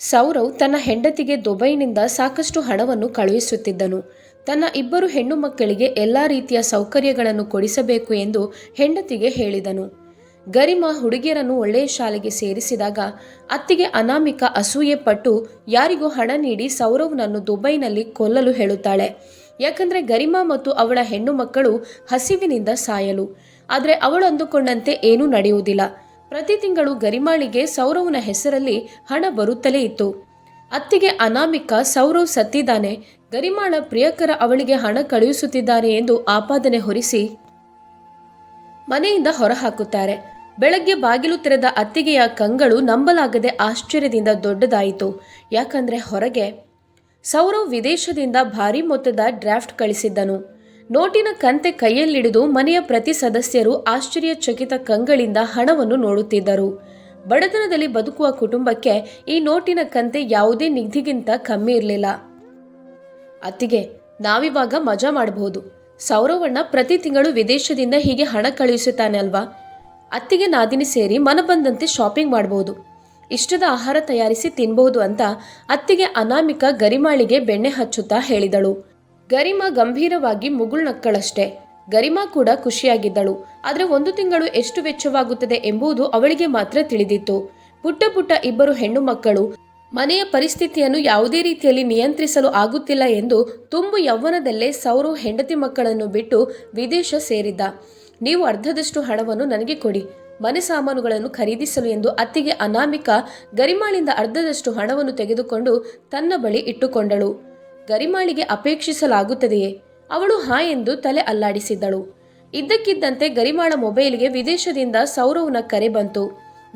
ಸೌರವ್ ತನ್ನ ಹೆಂಡತಿಗೆ ದುಬೈನಿಂದ ಸಾಕಷ್ಟು ಹಣವನ್ನು ಕಳುಹಿಸುತ್ತಿದ್ದನು. ತನ್ನ ಇಬ್ಬರು ಹೆಣ್ಣು ಮಕ್ಕಳಿಗೆ ಎಲ್ಲ ರೀತಿಯ ಸೌಕರ್ಯಗಳನ್ನು ಕೊಡಿಸಬೇಕು ಎಂದು ಹೆಂಡತಿಗೆ ಹೇಳಿದನು. ಗರಿಮಾ ಹುಡುಗಿಯರನ್ನು ಒಳ್ಳೆಯ ಶಾಲೆಗೆ ಸೇರಿಸಿದಾಗ ಅತ್ತಿಗೆ ಅನಾಮಿಕ ಅಸೂಯೆ ಪಟ್ಟು ಯಾರಿಗೂ ಹಣ ನೀಡಿ ಸೌರವ್ನನ್ನು ದುಬೈನಲ್ಲಿ ಕೊಲ್ಲಲು ಹೇಳುತ್ತಾಳೆ. ಯಾಕಂದ್ರೆ ಗರಿಮಾ ಮತ್ತು ಅವಳ ಹೆಣ್ಣು ಮಕ್ಕಳು ಹಸಿವಿನಿಂದ ಸಾಯಲು. ಆದರೆ ಅವಳು ಅಂದುಕೊಂಡಂತೆ ಏನೂ ನಡೆಯುವುದಿಲ್ಲ. ಪ್ರತಿ ತಿಂಗಳು ಗರಿಮಾಳಿಗೆ ಸೌರವ್ನ ಹೆಸರಲ್ಲಿ ಹಣ ಬರುತ್ತಲೇ ಇತ್ತು. ಅತ್ತಿಗೆ ಅನಾಮಿಕ ಸೌರವ್ ಸತ್ತಿದ್ದಾನೆ. ಗರಿಮಾಳ ಪ್ರಿಯಕರ ಅವಳಿಗೆ ಹಣ ಕಳುಹಿಸುತ್ತಿದ್ದಾನೆ ಎಂದು ಆಪಾದನೆ ಹೊರಿಸಿ ಮನೆಯಿಂದ ಹೊರಹಾಕುತ್ತಾರೆ. ಬೆಳಗ್ಗೆ ಬಾಗಿಲು ತೆರೆದ ಅತ್ತಿಗೆಯ ಕಂಗಳು ನಂಬಲಾಗದೆ ಆಶ್ಚರ್ಯದಿಂದ ದೊಡ್ಡದಾಯಿತು. ಯಾಕಂದ್ರೆ ಹೊರಗೆ ಸೌರವ್ ವಿದೇಶದಿಂದ ಭಾರೀ ಮೊತ್ತದ ಡ್ರಾಫ್ಟ್ ಕಳಿಸಿದ್ದನು. ನೋಟಿನ ಕಂತೆ ಕೈಯಲ್ಲಿಡಿದು ಮನೆಯ ಪ್ರತಿ ಸದಸ್ಯರು ಆಶ್ಚರ್ಯಚಕಿತ ಕಂಗಳಿಂದ ಹಣವನ್ನು ನೋಡುತ್ತಿದ್ದರು. ಬಡತನದಲ್ಲಿ ಬದುಕುವ ಕುಟುಂಬಕ್ಕೆ ಈ ನೋಟಿನ ಕಂತೆ ಯಾವುದೇ ನಿಧಿಗಿಂತ ಕಮ್ಮಿ ಇರಲಿಲ್ಲ. ಅತ್ತಿಗೆ, ನಾವಿವಾಗ ಮಜಾ ಮಾಡಬಹುದು. ಸೌರವಣ್ಣ ಪ್ರತಿ ತಿಂಗಳು ವಿದೇಶದಿಂದ ಹೀಗೆ ಹಣ ಕಳುಹಿಸುತ್ತಾನೆ ಅಲ್ವಾ? ಅತ್ತಿಗೆ ನಾದಿನಿ ಸೇರಿ ಮನ ಬಂದಂತೆ ಶಾಪಿಂಗ್ ಮಾಡಬಹುದು. ಇಷ್ಟದ ಆಹಾರ ತಯಾರಿಸಿ ತಿನ್ನಬಹುದು ಅಂತ ಅತ್ತಿಗೆ ಅನಾಮಿಕ ಗರಿಮಾಳಿಗೆ ಬೆಣ್ಣೆ ಹಚ್ಚುತ್ತಾ ಹೇಳಿದಳು. ಗರಿಮಾ ಗಂಭೀರವಾಗಿ ಮುಗುಳ್ನಕ್ಕಳಷ್ಟೇ ಗರಿಮಾ ಕೂಡ ಖುಷಿಯಾಗಿದ್ದಳು. ಆದರೆ ಒಂದು ತಿಂಗಳು ಎಷ್ಟು ವೆಚ್ಚವಾಗುತ್ತದೆ ಎಂಬುದು ಅವಳಿಗೆ ಮಾತ್ರ ತಿಳಿದಿತ್ತು. ಪುಟ್ಟ ಪುಟ್ಟ ಇಬ್ಬರು ಹೆಣ್ಣು ಮಕ್ಕಳು ಮನೆಯ ಪರಿಸ್ಥಿತಿಯನ್ನು ಯಾವುದೇ ರೀತಿಯಲ್ಲಿ ನಿಯಂತ್ರಿಸಲು ಆಗುತ್ತಿಲ್ಲ ಎಂದು ತುಂಬು ಯೌವನದಲ್ಲೇ ಸೌರವ್ ಹೆಂಡತಿ ಮಕ್ಕಳನ್ನು ಬಿಟ್ಟು ವಿದೇಶ ಸೇರಿದ್ದ. ನೀವು ಅರ್ಧದಷ್ಟು ಹಣವನ್ನು ನನಗೆ ಕೊಡಿ. ಮನೆ ಸಾಮಾನುಗಳನ್ನು ಖರೀದಿಸಲು ಎಂದು ಅತ್ತಿಗೆ ಅನಾಮಿಕ ಗರಿಮಾಳಿಂದ ಅರ್ಧದಷ್ಟು ಹಣವನ್ನು ತೆಗೆದುಕೊಂಡು ತನ್ನ ಬಳಿ ಇಟ್ಟುಕೊಂಡಳು. ಗರಿಮಾಳಿಗೆ ಅಪೇಕ್ಷಿಸಲಾಗುತ್ತದೆಯೇ? ಅವಳು ಹಾ ಎಂದು ತಲೆ ಅಲ್ಲಾಡಿಸಿದ್ದಳು. ಇದ್ದಕ್ಕಿದ್ದಂತೆ ಗರಿಮಾಳ ಮೊಬೈಲ್ಗೆ ವಿದೇಶದಿಂದ ಸೌರವ್ನ ಕರೆ ಬಂತು.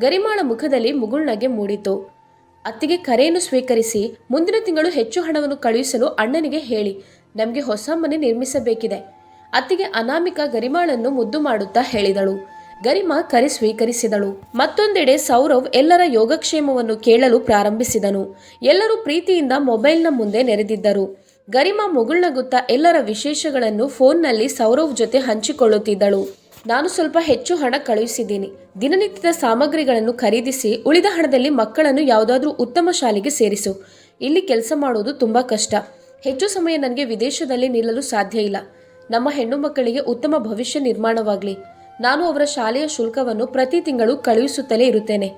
ಗರಿಮಾಳ ಮುಖದಲ್ಲಿ ಮುಗುಳ್ನಗೆ ಮೂಡಿತು. ಅತ್ತಿಗೆ ಕರೆಯನ್ನು ಸ್ವೀಕರಿಸಿ, ಮುಂದಿನ ತಿಂಗಳು ಹೆಚ್ಚು ಹಣವನ್ನು ಕಳುಹಿಸಲು ಅಣ್ಣನಿಗೆ ಹೇಳಿ, ನಮಗೆ ಹೊಸ ಮನೆ ನಿರ್ಮಿಸಬೇಕಿದೆ. ಅತ್ತಿಗೆ ಅನಾಮಿಕ ಗರಿಮಾಳನ್ನು ಮುದ್ದು ಮಾಡುತ್ತಾ ಹೇಳಿದಳು. ಗರಿಮಾ ಕರೆ ಸ್ವೀಕರಿಸಿದಳು. ಮತ್ತೊಂದೆಡೆ ಸೌರವ್ ಎಲ್ಲರ ಯೋಗಕ್ಷೇಮವನ್ನು ಕೇಳಲು ಪ್ರಾರಂಭಿಸಿದನು. ಎಲ್ಲರೂ ಪ್ರೀತಿಯಿಂದ ಮೊಬೈಲ್ನ ಮುಂದೆ ನೆರೆದಿದ್ದರು. ಗರಿಮಾ ಮುಗುಳ್ನಗುತ್ತಾ ಎಲ್ಲರ ವಿಶೇಷಗಳನ್ನು ಫೋನ್ನಲ್ಲಿ ಸೌರವ್ ಜೊತೆ ಹಂಚಿಕೊಳ್ಳುತ್ತಿದ್ದಳು. ನಾನು ಸ್ವಲ್ಪ ಹೆಚ್ಚು ಹಣ ಕಳುಹಿಸಿದ್ದೀನಿ. ದಿನನಿತ್ಯದ ಸಾಮಗ್ರಿಗಳನ್ನು ಖರೀದಿಸಿ, ಉಳಿದ ಹಣದಲ್ಲಿ ಮಕ್ಕಳನ್ನು ಯಾವುದಾದ್ರೂ ಉತ್ತಮ ಶಾಲೆಗೆ ಸೇರಿಸು. ಇಲ್ಲಿ ಕೆಲಸ ಮಾಡೋದು ತುಂಬ ಕಷ್ಟ. ಹೆಚ್ಚು ಸಮಯ ನನಗೆ ವಿದೇಶದಲ್ಲಿ ನಿಲ್ಲಲು ಸಾಧ್ಯ ಇಲ್ಲ. ನಮ್ಮ ಹೆಣ್ಣು ಮಕ್ಕಳಿಗೆ ಉತ್ತಮ ಭವಿಷ್ಯ ನಿರ್ಮಾಣವಾಗಲಿ. ನಾನು ಅವರ ಶಾಲೆಯ ಶುಲ್ಕವನ್ನು ಪ್ರತಿ ತಿಂಗಳು ಕಳುಹಿಸುತ್ತಲೇ ಇರುತ್ತೇನೆ.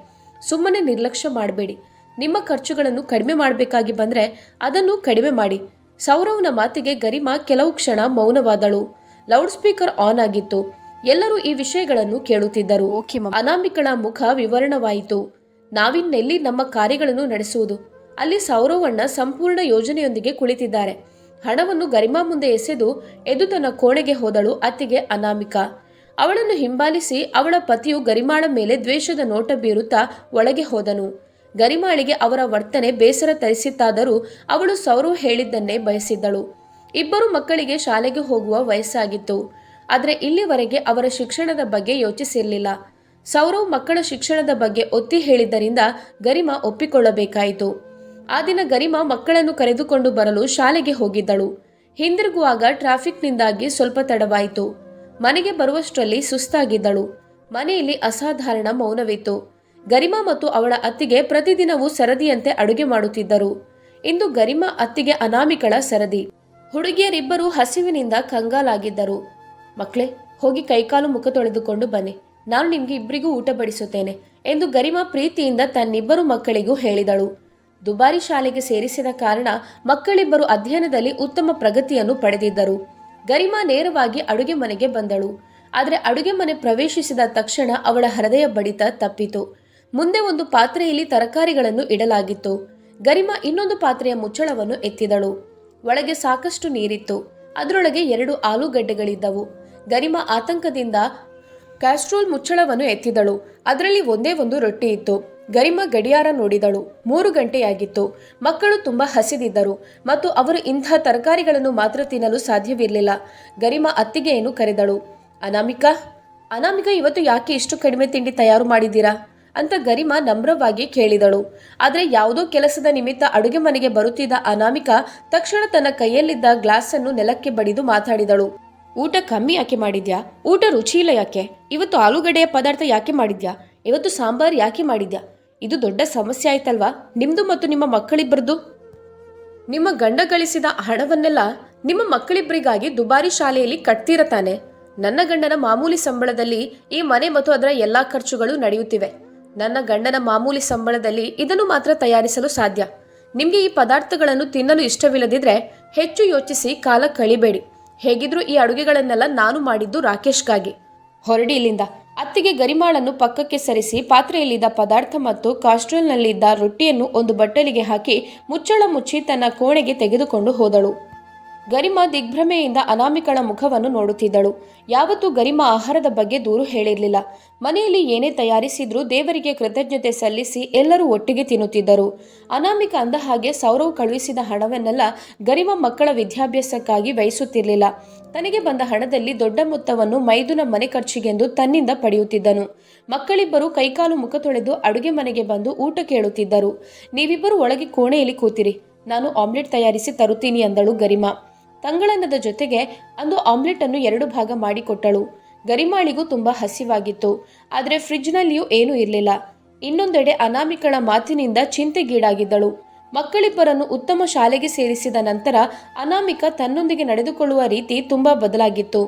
ಸುಮ್ಮನೆ ನಿರ್ಲಕ್ಷ್ಯ ಮಾಡಬೇಡಿ. ನಿಮ್ಮ ಖರ್ಚುಗಳನ್ನು ಕಡಿಮೆ ಮಾಡಬೇಕಾಗಿ ಬಂದರೆ ಅದನ್ನು ಕಡಿಮೆ ಮಾಡಿ. ಸೌರವ್ನ ಮಾತಿಗೆ ಗರಿಮಾ ಕೆಲವು ಕ್ಷಣ ಮೌನವಾದಳು. ಲೌಡ್ ಸ್ಪೀಕರ್ ಆನ್ ಆಗಿತ್ತು. ಎಲ್ಲರೂ ಈ ವಿಷಯಗಳನ್ನು ಕೇಳುತ್ತಿದ್ದರು. ಅನಾಮಿಕಳ ಮುಖ ವಿವರಣವಾಯಿತು. ನಾವಿನ್ನೆಲ್ಲಿ ನಮ್ಮ ಕಾರ್ಯಗಳನ್ನು ನಡೆಸುವುದು? ಅಲ್ಲಿ ಸೌರವಣ್ಣ ಸಂಪೂರ್ಣ ಯೋಜನೆಯೊಂದಿಗೆ ಕುಳಿತಿದ್ದಾರೆ. ಹಣವನ್ನು ಗರಿಮಾ ಮುಂದೆ ಎಸೆದು ಎದು ತನ್ನ ಕೋಣೆಗೆ ಹೋದಳು ಅತ್ತಿಗೆ ಅನಾಮಿಕ. ಅವಳನ್ನು ಹಿಂಬಾಲಿಸಿ ಅವಳ ಪತಿಯು ಗರಿಮಾಳ ಮೇಲೆ ದ್ವೇಷದ ನೋಟ ಬೀರುತ್ತಾ ಒಳಗೆ ಹೋದನು. ಗರಿಮಾಳಿಗೆ ಅವರ ವರ್ತನೆ ಬೇಸರ ತರಿಸಿತ್ತಾದರೂ ಅವಳು ಸೌರವ್ ಹೇಳಿದ್ದನ್ನೇ ಬಯಸಿದ್ದಳು. ಇಬ್ಬರು ಮಕ್ಕಳಿಗೆ ಶಾಲೆಗೆ ಹೋಗುವ ವಯಸ್ಸಾಗಿತ್ತು. ಆದರೆ ಇಲ್ಲಿವರೆಗೆ ಅವರ ಶಿಕ್ಷಣದ ಬಗ್ಗೆ ಯೋಚಿಸಿರಲಿಲ್ಲ. ಸೌರವ್ ಮಕ್ಕಳ ಶಿಕ್ಷಣದ ಬಗ್ಗೆ ಒತ್ತಿ ಹೇಳಿದ್ದರಿಂದ ಗರಿಮಾ ಒಪ್ಪಿಕೊಳ್ಳಬೇಕಾಯಿತು. ಆ ದಿನ ಗರಿಮಾ ಮಕ್ಕಳನ್ನು ಕರೆದುಕೊಂಡು ಬರಲು ಶಾಲೆಗೆ ಹೋಗಿದ್ದಳು. ಹಿಂದಿರುಗುವಾಗ ಟ್ರಾಫಿಕ್ನಿಂದಾಗಿ ಸ್ವಲ್ಪ ತಡವಾಯಿತು. ಮನೆಗೆ ಬರುವಷ್ಟರಲ್ಲಿ ಸುಸ್ತಾಗಿದ್ದಳು. ಮನೆಯಲ್ಲಿ ಅಸಾಧಾರಣ ಮೌನವಿತ್ತು. ಗರಿಮಾ ಮತ್ತು ಅವಳ ಅತ್ತಿಗೆ ಪ್ರತಿದಿನವೂ ಸರದಿಯಂತೆ ಅಡುಗೆ ಮಾಡುತ್ತಿದ್ದರು. ಇಂದು ಗರಿಮಾ ಅತ್ತಿಗೆ ಅನಾಮಿಕಳ ಸರದಿ. ಹುಡುಗಿಯರಿಬ್ಬರು ಹಸಿವಿನಿಂದ ಕಂಗಾಲಾಗಿದ್ದರು. ಮಕ್ಕಳೇ, ಹೋಗಿ ಕೈಕಾಲು ಮುಖ ತೊಳೆದುಕೊಂಡು ಬನ್ನಿ. ನಾನು ನಿಮ್ಗೆ ಇಬ್ಬರಿಗೂ ಊಟ ಬಡಿಸುತ್ತೇನೆ ಎಂದು ಗರಿಮಾ ಪ್ರೀತಿಯಿಂದ ತನ್ನಿಬ್ಬರು ಮಕ್ಕಳಿಗೂ ಹೇಳಿದಳು. ದುಬಾರಿ ಶಾಲೆಗೆ ಸೇರಿಸಿದ ಕಾರಣ ಮಕ್ಕಳಿಬ್ಬರು ಅಧ್ಯಯನದಲ್ಲಿ ಉತ್ತಮ ಪ್ರಗತಿಯನ್ನು ಪಡೆದಿದ್ದರು. ಗರಿಮಾ ನೇರವಾಗಿ ಅಡುಗೆ ಮನೆಗೆ ಬಂದಳು. ಆದರೆ ಅಡುಗೆ ಮನೆ ಪ್ರವೇಶಿಸಿದ ತಕ್ಷಣ ಅವಳ ಹೃದಯ ಬಡಿತ ತಪ್ಪಿತು. ಮುಂದೆ ಒಂದು ಪಾತ್ರೆಯಲ್ಲಿ ತರಕಾರಿಗಳನ್ನು ಇಡಲಾಗಿತ್ತು. ಗರಿಮಾ ಇನ್ನೊಂದು ಪಾತ್ರೆಯ ಮುಚ್ಚಳವನ್ನು ಎತ್ತಿದಳು. ಒಳಗೆ ಸಾಕಷ್ಟು ನೀರಿತ್ತು. ಅದರೊಳಗೆ ಎರಡು ಆಲೂಗಡ್ಡೆಗಳಿದ್ದವು. ಗರಿಮಾ ಆತಂಕದಿಂದ ಕ್ಯಾಸ್ಟ್ರೋಲ್ ಮುಚ್ಚಳವನ್ನು ಎತ್ತಿದಳು. ಅದರಲ್ಲಿ ಒಂದೇ ಒಂದು ರೊಟ್ಟಿ ಇತ್ತು. ಗರಿಮಾ ಗಡಿಯಾರ ನೋಡಿದಳು. ಮೂರು ಗಂಟೆಯಾಗಿತ್ತು. ಮಕ್ಕಳು ತುಂಬಾ ಹಸಿದಿದ್ದರು ಮತ್ತು ಅವರು ಇಂಥ ತರಕಾರಿಗಳನ್ನು ಮಾತ್ರ ತಿನ್ನಲು ಸಾಧ್ಯವಿರಲಿಲ್ಲ. ಗರಿಮ ಅತ್ತಿಗೆ ಏನು ಕರೆದಳು, ಅನಾಮಿಕಾ ಅನಾಮಿಕಾ ಇವತ್ತು ಯಾಕೆ ಇಷ್ಟು ಕಡಿಮೆ ತಿಂಡಿ ತಯಾರು ಮಾಡಿದ್ದೀರಾ? ಅಂತ ಗರಿಮ ನಮ್ರವಾಗಿ ಕೇಳಿದಳು. ಆದರೆ ಯಾವುದೋ ಕೆಲಸದ ನಿಮಿತ್ತ ಅಡುಗೆ ಮನೆಗೆ ಬರುತ್ತಿದ್ದ ಅನಾಮಿಕಾ ತಕ್ಷಣ ತನ್ನ ಕೈಯಲ್ಲಿದ್ದ ಗ್ಲಾಸನ್ನು ನೆಲಕ್ಕೆ ಬಡಿದು ಮಾತಾಡಿದಳು. ಊಟ ಕಮ್ಮಿ ಯಾಕೆ ಮಾಡಿದ್ಯಾ? ಊಟ ರುಚಿ ಇಲ್ಲ ಯಾಕೆ? ಇವತ್ತು ಆಲೂಗಡ್ಡೆಯ ಪದಾರ್ಥ ಯಾಕೆ ಮಾಡಿದ್ಯಾ? ಇವತ್ತು ಸಾಂಬಾರ್ ಯಾಕೆ ಮಾಡಿದ್ಯಾ? ಇದು ದೊಡ್ಡ ಸಮಸ್ಯೆ ಆಯ್ತಲ್ವಾ? ನಿಮ್ದು ಮತ್ತು ನಿಮ್ಮ ಮಕ್ಕಳಿಬ್ಬರದು ನಿಮ್ಮ ಗಂಡ ಗಳಿಸಿದ ಹಣವನ್ನೆಲ್ಲ ನಿಮ್ಮ ಮಕ್ಕಳಿಬ್ಬರಿಗಾಗಿ ದುಬಾರಿ ಶಾಲೆಯಲ್ಲಿ ಕಟ್ತೀರ ತಾನೆ? ನನ್ನ ಗಂಡನ ಮಾಮೂಲಿ ಸಂಬಳದಲ್ಲಿ ಈ ಮನೆ ಮತ್ತು ಅದರ ಎಲ್ಲಾ ಖರ್ಚುಗಳು ನಡೆಯುತ್ತಿವೆ. ನನ್ನ ಗಂಡನ ಮಾಮೂಲಿ ಸಂಬಳದಲ್ಲಿ ಇದನ್ನು ಮಾತ್ರ ತಯಾರಿಸಲು ಸಾಧ್ಯ. ನಿಮಗೆ ಈ ಪದಾರ್ಥಗಳನ್ನು ತಿನ್ನಲು ಇಷ್ಟವಿಲ್ಲದಿದ್ರೆ ಹೆಚ್ಚು ಯೋಚಿಸಿ ಕಾಲ ಕಳಿಬೇಡಿ. ಹೇಗಿದ್ರೂ ಈ ಅಡುಗೆಗಳನ್ನೆಲ್ಲ ನಾನು ಮಾಡಿದ್ದು ರಾಕೇಶ್ಗಾಗಿ. ಹೊರಡಿ ಇಲ್ಲಿಂದ. ಅತ್ತಿಗೆ ಗರಿಮಾಳನ್ನು ಪಕ್ಕಕ್ಕೆ ಸರಿಸಿ ಪಾತ್ರೆಯಲ್ಲಿದ್ದ ಪದಾರ್ಥ ಮತ್ತು ಕಾಸ್ಟ್ರೋಲ್ನಲ್ಲಿದ್ದ ರೊಟ್ಟಿಯನ್ನು ಒಂದು ಬಟ್ಟಲಿಗೆ ಹಾಕಿ ಮುಚ್ಚಳ ಮುಚ್ಚಿ ತನ್ನ ಕೋಣೆಗೆ ತೆಗೆದುಕೊಂಡು ಹೋದಳು. ಗರಿಮಾ ದಿಗ್ಭ್ರಮೆಯಿಂದ ಅನಾಮಿಕಳ ಮುಖವನ್ನು ನೋಡುತ್ತಿದ್ದಳು. ಯಾವತ್ತೂ ಗರಿಮಾ ಆಹಾರದ ಬಗ್ಗೆ ದೂರು ಹೇಳಿರಲಿಲ್ಲ. ಮನೆಯಲ್ಲಿ ಏನೇ ತಯಾರಿಸಿದ್ರೂ ದೇವರಿಗೆ ಕೃತಜ್ಞತೆ ಸಲ್ಲಿಸಿ ಎಲ್ಲರೂ ಒಟ್ಟಿಗೆ ತಿನ್ನುತ್ತಿದ್ದರು. ಅನಾಮಿಕ ಅಂದ ಹಾಗೆ ಸೌರವ್ ಕಳುಹಿಸಿದ ಹಣವನ್ನೆಲ್ಲ ಗರಿಮ ಮಕ್ಕಳ ವಿದ್ಯಾಭ್ಯಾಸಕ್ಕಾಗಿ ವಹಿಸುತ್ತಿರಲಿಲ್ಲ. ತನಗೆ ಬಂದ ಹಣದಲ್ಲಿ ದೊಡ್ಡ ಮೊತ್ತವನ್ನು ಮೈದುನ ಮನೆ ಖರ್ಚಿಗೆಂದು ತನ್ನಿಂದ ಪಡೆಯುತ್ತಿದ್ದನು. ಮಕ್ಕಳಿಬ್ಬರು ಕೈಕಾಲು ಮುಖ ತೊಳೆದು ಅಡುಗೆ ಮನೆಗೆ ಬಂದು ಊಟ ಕೇಳುತ್ತಿದ್ದರು. ನೀವಿಬ್ಬರು ಒಳಗೆ ಕೋಣೆಯಲ್ಲಿ ಕೂತಿರಿ. ನಾನು ಆಮ್ಲೆಟ್ ತಯಾರಿಸಿ ತರುತ್ತೀನಿ ಅಂದಳು ಗರಿಮಾ. ತಂಗಳನ್ನದ ಜೊತೆಗೆ ಅಂದು ಆಮ್ಲೆಟ್ ಅನ್ನು ಎರಡು ಭಾಗ ಮಾಡಿಕೊಟ್ಟಳು. ಗರಿಮಾಳಿಗೂ ತುಂಬಾ ಹಸಿವಾಗಿತ್ತು. ಆದರೆ ಫ್ರಿಡ್ಜ್ನಲ್ಲಿಯೂ ಏನೂ ಇರಲಿಲ್ಲ. ಇನ್ನೊಂದೆಡೆ ಅನಾಮಿಕಳ ಮಾತಿನಿಂದ ಚಿಂತೆಗೀಡಾಗಿದ್ದಳು. ಮಕ್ಕಳಿಬ್ಬರನ್ನು ಉತ್ತಮ ಶಾಲೆಗೆ ಸೇರಿಸಿದ ನಂತರ ಅನಾಮಿಕ ತನ್ನೊಂದಿಗೆ ನಡೆದುಕೊಳ್ಳುವ ರೀತಿ ತುಂಬಾ ಬದಲಾಗಿತ್ತು.